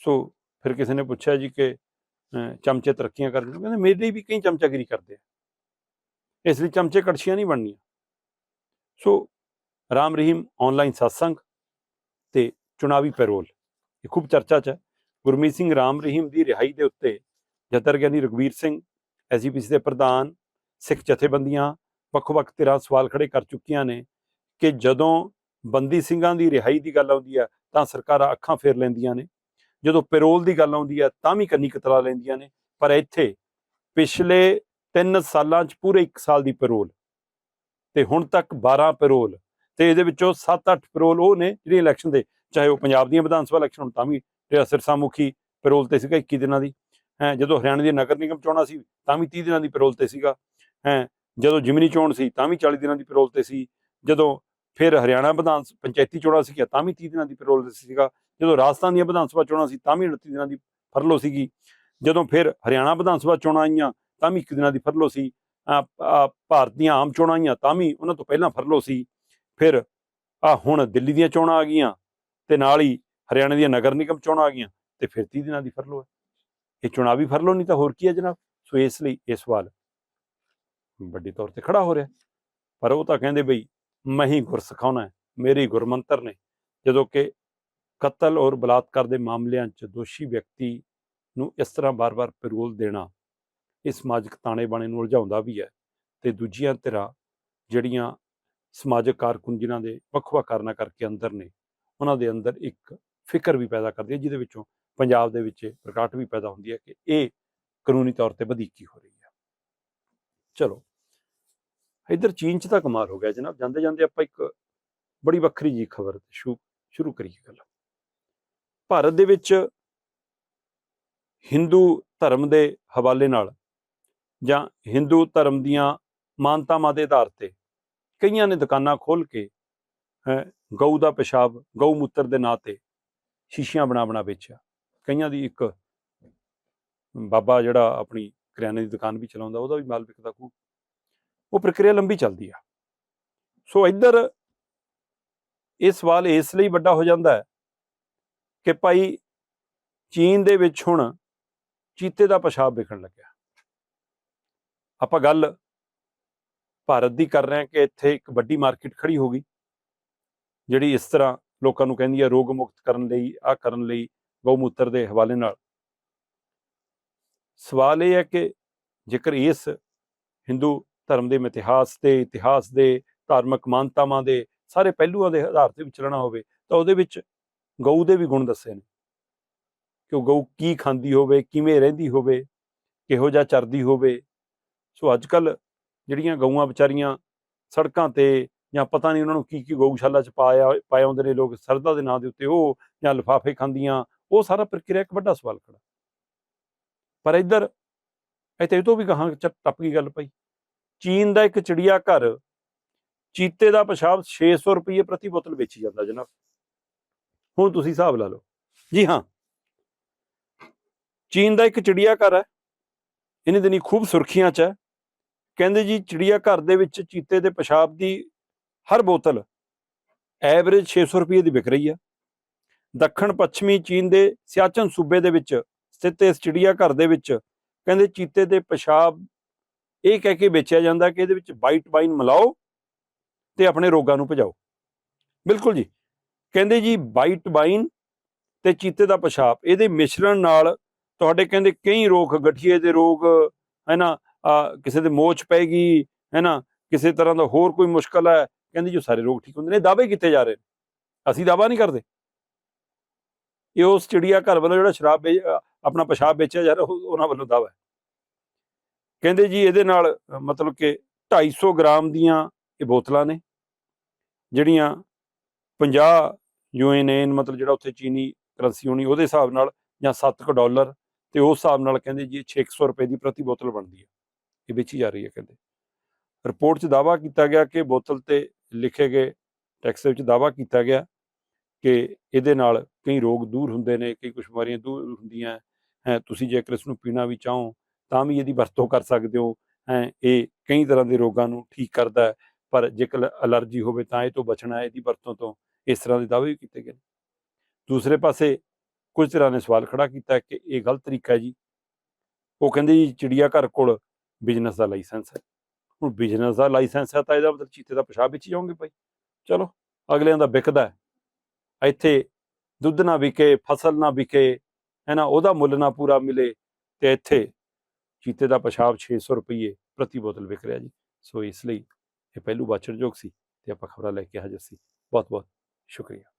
ਸੋ ਫਿਰ ਕਿਸੇ ਨੇ ਪੁੱਛਿਆ ਜੀ ਕਿ ਚਮਚੇ ਤਰੱਕੀਆਂ ਕਰਦੇ ਨੇ। ਕਹਿੰਦੇ, ਮੇਰੇ ਲਈ ਵੀ ਕਈ ਚਮਚਾਗਿਰੀ ਕਰਦੇ ਆ। ਇਸ ਲਈ ਚਮਚੇ ਕੜਛੀਆਂ ਨਹੀਂ ਬਣਨੀਆਂ। So Ram Rahim online satsang ਤੇ ਚੁਣਾਵੀ ਪੈਰੋਲ। ਇਹ ਖੂਬ ਚਰਚਾ 'ਚ ਹੈ। ਗੁਰਮੀਤ ਸਿੰਘ ਰਾਮ ਰਹੀਮ ਦੀ ਰਿਹਾਈ ਦੇ ਉੱਤੇ ਜਥਰ ਗਿਆਨੀ ਰਘਵੀਰ ਸਿੰਘ ਐਸਜੀਪੀਸੀ ਦੇ ਪ੍ਰਧਾਨ, ਸਿੱਖ ਜਥੇਬੰਦੀਆਂ ਵੱਖ-ਵੱਖ ਧਿਰਾਂ ਸਵਾਲ ਖੜੇ ਕਰ ਚੁੱਕੀਆਂ ਨੇ ਕਿ ਜਦੋਂ ਬੰਦੀ ਸਿੰਘਾਂ ਦੀ ਰਿਹਾਈ ਦੀ ਗੱਲ ਆਉਂਦੀ ਹੈ ਤਾਂ ਸਰਕਾਰਾਂ ਅੱਖਾਂ ਫੇਰ ਲੈਂਦੀਆਂ ਨੇ। ਜਦੋਂ ਪੈਰੋਲ ਦੀ ਗੱਲ ਆਉਂਦੀ ਹੈ ਤਾਂ ਵੀ ਕੰਨੀ ਕਤਰਾ ਲੈਂਦੀਆਂ ਨੇ। ਪਰ ਇੱਥੇ ਪਿਛਲੇ 3 ਸਾਲਾਂ 'ਚ ਪੂਰੇ 1 ਸਾਲ ਦੀ ਪੈਰੋਲ ਤੇ ਹੁਣ ਤੱਕ 12 ਪੈਰੋਲ ਤੇ ਇਹਦੇ ਵਿੱਚੋਂ 7-8 ਪੈਰੋਲ ਉਹ ਨੇ ਜਿਹੜੇ ਇਲੈਕਸ਼ਨ ਦੇ ਚਾਹੇ ਉਹ ਪੰਜਾਬ ਦੀਆਂ ਵਿਧਾਨ ਸਭਾ ਇਲੈਕਸ਼ਨ ਹੋਣ ਤਾਂ ਵੀ ਜਿਹੜਾ ਸਿਰਸਾ ਮੁਖੀ ਪੈਰੋਲ ਤੇ ਸੀਗਾ 21 ਦਿਨਾਂ ਦੀ। ਹੈ, ਜਦੋਂ ਹਰਿਆਣਾ ਦੀ ਨਗਰ ਨਿਗਮ ਚੋਣਾਂ ਸੀ ਤਾਂ ਵੀ 30 ਦਿਨਾਂ ਦੀ ਪੈਰੋਲ ਤੇ ਸੀਗਾ। ਹੈ, ਜਦੋਂ ਜਿਮਨੀ ਚੋਣ ਸੀ ਤਾਂ ਵੀ 40 ਦਿਨਾਂ ਦੀ ਪੈਰੋਲ ਤੇ ਸੀ। ਜਦੋਂ ਫਿਰ ਹਰਿਆਣਾ ਵਿਧਾਨ ਸ- ਪੰਚਾਇਤੀ ਚੋਣਾਂ ਸੀਗੀਆਂ ਤਾਂ ਵੀ 30 ਦਿਨਾਂ ਦੀ ਪੈਰੋਲ ਤੇ ਸੀਗਾ। ਜਦੋਂ ਰਾਜਸਥਾਨ ਦੀਆਂ ਵਿਧਾਨ ਸਭਾ ਚੋਣਾਂ ਸੀ ਤਾਂ ਵੀ 29 ਦਿਨਾਂ ਦੀ ਫਰਲੋ ਸੀਗੀ। ਜਦੋਂ ਫਿਰ ਹਰਿਆਣਾ ਵਿਧਾਨ ਸਭਾ ਚੋਣਾਂ ਆਈਆਂ ਤਾਂ ਵੀ ਇੱਕ ਦਿਨਾਂ ਦੀ ਫਰਲੋ ਸੀ। ਭਾਰਤ ਦੀਆਂ ਆਮ ਚੋਣਾਂ ਆਈਆਂ ਤਾਂ ਵੀ ਉਹਨਾਂ ਤੋਂ ਪਹਿਲਾਂ ਫਰਲੋ ਸੀ। ਫਿਰ ਆ ਹੁਣ ਦਿੱਲੀ ਦੀਆਂ ਚੋਣਾਂ ਆ ਗਈਆਂ। ਤੇ ਨਾਲ ਹੀ ਹਰਿਆਣਾ ਦੀਆਂ ਨਗਰ ਨਿਗਮ ਚੋਣਾਂ ਆ ਗਈਆਂ ਤੇ ਫਿਰ 30 ਦਿਨਾਂ ਦੀ ਫਰਲੋ ਹੈ। ਇਹ ਚੁਣਾਵੀ ਫਰਲੋ ਨਹੀਂ ਤਾਂ ਹੋਰ ਕੀ ਹੈ ਜਨਾਬ? ਸੋ ਇਸ ਲਈ ਇਹ ਸਵਾਲ ਵੱਡੇ ਤੌਰ ਤੇ ਖੜਾ ਹੋ ਰਿਹਾ। ਪਰ ਉਹ ਤਾਂ ਕਹਿੰਦੇ ਬਈ ਮੈਂ ਹੀ ਗੁਰ ਸਿਖਾਉਣਾ ਹੈ, ਮੇਰੀ ਗੁਰਮੰਤਰ ਨੇ। ਜਦੋਂ ਕਿ ਕਤਲ ਔਰ ਬਲਾਤਕਾਰ ਦੇ ਮਾਮਲਿਆਂ 'ਚ ਦੋਸ਼ੀ ਵਿਅਕਤੀ ਨੂੰ ਇਸ ਤਰ੍ਹਾਂ ਬਾਰ-ਬਾਰ ਪੈਰੋਲ ਦੇਣਾ ਇਹ ਸਮਾਜਿਕ ਤਾਣੇ ਬਾਣੇ ਨੂੰ ਉਲਝਾਉਂਦਾ ਵੀ ਹੈ ਤੇ ਦੂਜੀਆਂ ਧਿਰਾਂ ਜਿਹੜੀਆਂ ਸਮਾਜਿਕ ਕਾਰਕੁਨ ਜਿਨ੍ਹਾਂ ਦੇ ਵੱਖ-ਵੱਖ ਕਾਰਨਾਂ ਕਰਕੇ ਅੰਦਰ ਨੇ ਉਹਨਾਂ ਦੇ ਅੰਦਰ ਇੱਕ ਫਿਕਰ ਵੀ ਪੈਦਾ ਕਰਦੀ ਹੈ ਜਿਹਦੇ ਵਿੱਚੋਂ ਪੰਜਾਬ ਦੇ ਵਿੱਚ ਪ੍ਰਕਾਟ ਵੀ ਪੈਦਾ ਹੁੰਦੀ ਹੈ ਕਿ ਇਹ ਕਾਨੂੰਨੀ ਤੌਰ ਤੇ ਵਧੀਕੀ ਹੋ ਰਹੀ ਹੈ। ਚਲੋ ਇੱਧਰ ਚੀਨ 'ਚ ਤਾਂ ਕਮਾਲ ਹੋ ਗਿਆ ਜਨਾਬ ਜਾਂਦੇ ਜਾਂਦੇ ਆਪਾਂ ਇੱਕ ਬੜੀ ਵੱਖਰੀ ਜੀ ਖਬਰ ਸ਼ੁਰੂ ਸ਼ੁਰੂ ਕਰੀਏ ਗੱਲ। ਭਾਰਤ ਦੇ ਵਿੱਚ ਹਿੰਦੂ ਧਰਮ ਦੇ ਹਵਾਲੇ ਨਾਲ ਜਾਂ ਹਿੰਦੂ ਧਰਮ ਦੀਆਂ ਮਾਨਤਾਵਾਂ ਦੇ ਆਧਾਰ ਤੇ ਕਈਆਂ ਨੇ ਦੁਕਾਨਾਂ ਖੋਲ ਕੇ ਹੈਂ, ਗਊ ਦਾ ਪਿਸ਼ਾਬ, ਗਊ ਮੂਤਰ ਦੇ ਨਾਂ ਤੇ ਸ਼ੀਸ਼ੀਆਂ ਬਣਾ ਬਣਾ ਵੇਚਿਆ। ਕਈਆਂ ਦੀ ਇੱਕ ਬਾਬਾ ਜਿਹੜਾ ਆਪਣੀ ਕਰਿਆਨੇ ਦੀ ਦੁਕਾਨ ਵੀ ਚਲਾਉਂਦਾ, ਉਹਦਾ ਵੀ ਮਾਲ ਵਿਕਦਾ ਖੂਬ ਉਹ ਪ੍ਰਕਿਰਿਆ ਲੰਬੀ ਚੱਲਦੀ ਆ। ਸੋ ਇੱਧਰ ਇਹ ਸਵਾਲ ਇਸ ਲਈ ਵੱਡਾ ਹੋ ਜਾਂਦਾ ਹੈ ਕਿ ਭਾਈ ਚੀਨ ਦੇ ਵਿੱਚ ਹੁਣ ਚੀਤੇ ਦਾ ਪਿਸ਼ਾਬ ਵਿਕਣ ਲੱਗਿਆ। ਆਪਾਂ ਗੱਲ ਭਾਰਤ ਦੀ ਕਰ ਰਹੇ ਹਾਂ ਕਿ ਇੱਥੇ ਇੱਕ ਵੱਡੀ ਮਾਰਕੀਟ ਖੜੀ ਹੋ ਗਈ। ਜਿਹੜੀ ਇਸ ਤਰ੍ਹਾਂ ਲੋਕਾਂ ਨੂੰ ਕਹਿੰਦੀ ਹੈ ਰੋਗ ਮੁਕਤ ਕਰਨ ਲਈ ਆ ਕਰਨ ਲਈ ਗਊਮੂਤਰ ਦੇ ਹਵਾਲੇ ਨਾਲ। ਸਵਾਲ ਇਹ ਹੈ ਕਿ ਜੇਕਰ ਇਸ ਹਿੰਦੂ ਧਰਮ ਦੇ ਇਤਿਹਾਸ ਤੇ ਇਤਿਹਾਸ ਦੇ ਧਾਰਮਿਕ ਮਾਨਤਾਵਾਂ ਦੇ ਸਾਰੇ ਪਹਿਲੂਆਂ ਦੇ ਆਧਾਰ ਤੇ ਵਿਚਰਨਾ ਹੋਵੇ, ਤਾਂ ਉਹਦੇ ਵਿੱਚ ਗਊ ਦੇ ਵੀ ਗੁਣ ਦੱਸੇ ਨੇ। ਕਿ ਉਹ ਗਊ ਕੀ ਖਾਂਦੀ ਹੋਵੇ, ਕਿਵੇਂ ਰਹਿੰਦੀ ਹੋਵੇ, ਕਿਹੋ ਜਿਹਾ ਚਰਦੀ ਹੋਵੇ। ਸੋ ਅੱਜ ਕੱਲ ਜਿਹੜੀਆਂ ਗਊਆਂ ਵਿਚਾਰੀਆਂ ਸੜਕਾਂ ਤੇ ਜਾਂ ਪਤਾ ਨਹੀਂ ਉਹਨਾਂ ਨੂੰ ਕੀ ਕੀ ਗਊਸ਼ਾਲਾ ਚ ਪਾਇਆ ਪਾਏ ਆਉਂਦੇ ਨੇ ਲੋਕ ਸਰਦਾ ਦੇ ਨਾਂ ਦੇ ਉੱਤੇ ਉਹ ਜਾਂ ਲਿਫਾਫੇ ਖਾਂਦੀਆਂ, ਉਹ ਸਾਰਾ ਪ੍ਰਕਿਰਿਆ ਇੱਕ ਵੱਡਾ ਸਵਾਲ ਖੜਾ। ਪਰ ਇੱਧਰ, ਇੱਥੇ ਇਹ ਤੋਂ ਵੀ ਕਹਾਂ ਟੱਪ ਗਈ ਗੱਲ ਪਈ। ਚੀਨ ਦਾ ਇੱਕ ਚਿੜੀਆ ਘਰ, ਚੀਤੇ ਦਾ ਪਿਸ਼ਾਬ 600 ਰੁਪਏ ਪ੍ਰਤੀ ਬੋਤਲ ਵੇਚੀ ਜਾਂਦਾ ਜਨਾਬ। ਹੁਣ ਤੁਸੀਂ ਹਿਸਾਬ ਲਾ ਲਓ। ਜੀ ਹਾਂ। ਚੀਨ ਦਾ ਇੱਕ ਚਿੜੀਆ ਘਰ ਹੈ। ਇਹਨੇ ਦਿਨੀ ਖੂਬ ਸੁਰਖੀਆਂ 'ਚ ਹੈ। ਕਹਿੰਦੇ ਜੀ ਚਿੜੀਆ ਘਰ ਦੇ ਵਿੱਚ ਚੀਤੇ ਦੇ ਪਿਸ਼ਾਬ ਦੀ ਹਰ ਬੋਤਲ ਐਵਰੇਜ 600 ਰੁਪਏ ਦੀ ਵਿਕ ਰਹੀ ਆ ਦੱਖਣ ਪੱਛਮੀ ਚੀਨ ਦੇ ਸਿਆਚਨ ਸੂਬੇ ਦੇ ਵਿੱਚ ਸਥਿਤ ਇਸ ਚਿੜੀਆ ਘਰ ਦੇ ਵਿੱਚ ਕਹਿੰਦੇ ਚੀਤੇ ਦੇ ਪਿਸ਼ਾਬ ਇਹ ਕਹਿ ਕੇ ਵੇਚਿਆ ਜਾਂਦਾ ਕਿ ਇਹਦੇ ਵਿੱਚ ਵਾਈਟ ਵਾਈਨ ਮਿਲਾਓ ਤੇ ਆਪਣੇ ਰੋਗਾਂ ਨੂੰ ਭਜਾਓ। ਬਿਲਕੁਲ ਜੀ। ਕਹਿੰਦੇ ਜੀ ਵਾਈਟ ਵਾਈਨ ਤੇ ਚੀਤੇ ਦਾ ਪਿਸ਼ਾਬ, ਇਹਦੇ ਮਿਸ਼ਰਣ ਨਾਲ ਤੁਹਾਡੇ ਕਹਿੰਦੇ ਕਈ ਰੋਗ, ਗਠੀਏ ਦੇ ਰੋਗ ਹੈ ਨਾ ਕਿਸੇ ਦੇ ਮੋਚ ਪੈਗੀ ਹੈ ਨਾ ਕਿਸੇ ਤਰ੍ਹਾਂ ਦਾ ਹੋਰ ਕੋਈ ਮੁਸ਼ਕਲ ਹੈ ਕਹਿੰਦੇ ਜੋ ਸਾਰੇ ਰੋਗ ਠੀਕ ਹੁੰਦੇ ਨੇ, ਦਾਅਵੇ ਕੀਤੇ ਜਾ ਰਹੇ ਨੇ। ਅਸੀਂ ਦਾਅਵਾ ਨਹੀਂ ਕਰਦੇ। ਇਹ ਉਸ ਚਿੜੀਆ ਘਰ ਵੱਲੋਂ ਜਿਹੜਾ ਸ਼ਰਾਬ ਵੇਚ- ਆਪਣਾ ਪਿਸ਼ਾਬ ਵੇਚਿਆ ਜਾ ਰਿਹਾ, ਉਹ- ਉਹਨਾਂ ਵੱਲੋਂ ਦਾਅਵਾ ਹੈ। ਕਹਿੰਦੇ ਜੀ ਇਹਦੇ ਨਾਲ ਮਤਲਬ ਕਿ 250 ਗ੍ਰਾਮ ਦੀਆਂ ਇਹ ਬੋਤਲਾਂ ਨੇ, ਜਿਹੜੀਆਂ 50 ਯੂਐਨਏਨ ਮਤਲਬ ਜਿਹੜਾ ਉੱਥੇ ਚੀਨੀ ਕਰੰਸੀ ਹੋਣੀ, ਉਹਦੇ ਹਿਸਾਬ ਨਾਲ ਜਾਂ 7 ਡਾਲਰ, ਤੇ ਉਸ ਹਿਸਾਬ ਨਾਲ ਕਹਿੰਦੇ ਜੀ ਇਹ 600 ਰੁਪਏ ਦੀ ਪ੍ਰਤੀ ਬੋਤਲ ਬਣਦੀ ਹੈ। ਇਹ ਵੇਚੀ ਜਾ ਰਹੀ ਹੈ ਕਹਿੰਦੇ। ਰਿਪੋਰਟ 'ਚ ਦਾਵਾ ਕੀਤਾ ਗਿਆ ਕਿ ਬੋਤਲ ਤੇ ਲਿਖੇ ਗਏ ਟੈਕਸਟ ਵਿੱਚ ਦਾਵਾ ਕੀਤਾ ਗਿਆ ਕਿ ਇਹਦੇ ਨਾਲ ਕਈ ਰੋਗ ਦੂਰ ਹੁੰਦੇ ਨੇ, ਕਈ ਕੁਝ ਬਿਮਾਰੀਆਂ ਦੂਰ ਹੁੰਦੀਆਂ ਹੈ। ਤੁਸੀਂ ਜੇਕਰ ਇਸ ਨੂੰ ਪੀਣਾ ਵੀ ਚਾਹੋ, ਤਾਂ ਵੀ ਇਹਦੀ ਵਰਤੋਂ ਕਰ ਸਕਦੇ ਹੋ। ਹੈ, ਇਹ ਕਈ ਤਰ੍ਹਾਂ ਦੇ ਰੋਗਾਂ ਨੂੰ ਠੀਕ ਕਰਦਾ ਹੈ, ਪਰ ਜੇਕਰ ਅਲਰਜੀ ਹੋਵੇ ਤਾਂ ਇਹ ਤੋਂ ਬਚਣਾ ਹੈ, ਇਹਦੀ ਵਰਤੋਂ ਤੋਂ ਇਸ ਤਰ੍ਹਾਂ ਦੇ ਦਾਅਵੇ ਵੀ ਕੀਤੇ ਗਏ ਨੇ। ਦੂਸਰੇ ਪਾਸੇ ਕੁਝ ਤਰ੍ਹਾਂ ਨੇ ਸਵਾਲ ਖੜਾ ਕੀਤਾ ਕਿ ਇਹ ਗਲਤ ਤਰੀਕਾ ਹੈ ਜੀ। ਉਹ ਕਹਿੰਦੇ ਜੀ ਚਿੜੀਆ ਘਰ ਕੋਲ ਬਿਜ਼ਨਸ ਦਾ ਲਾਇਸੈਂਸ ਹੈ। ਹੁਣ ਬਿਜ਼ਨਸ ਦਾ ਲਾਇਸੈਂਸ ਹੈ ਤਾਂ ਇਹਦਾ ਮਤਲਬ ਚੀਤੇ ਦਾ ਪਿਸ਼ਾਬ ਵਿੱਚ ਹੀ ਜਾਓਗੇ ਭਾਈ। ਚਲੋ, ਅਗਲਿਆਂ ਦਾ ਵਿਕਦਾ ਇੱਥੇ ਦੁੱਧ ਨਾ ਵਿਕੇ, ਫਸਲ ਨਾ ਵਿਕੇ, ਹੈ ਨਾ? ਉਹਦਾ ਮੁੱਲ ਨਾ ਪੂਰਾ ਮਿਲੇ ਤੇ ਇੱਥੇ ਚੀਤੇ ਦਾ ਪਿਸ਼ਾਬ 600 ਰੁਪਏ ਪ੍ਰਤੀ ਬੋਤਲ ਵਿਕ ਰਿਹਾ ਜੀ। ਸੋ ਇਸ ਲਈ ਇਹ ਪਹਿਲੂ ਵਾਚਣਯੋਗ ਸੀ ਤੇ ਆਪਾਂ ਖਬਰਾਂ ਲੈ ਕੇ ਹਾਜ਼ਰ ਸੀ। ਬਹੁਤ ਬਹੁਤ ਸ਼ੁਕਰੀਆ।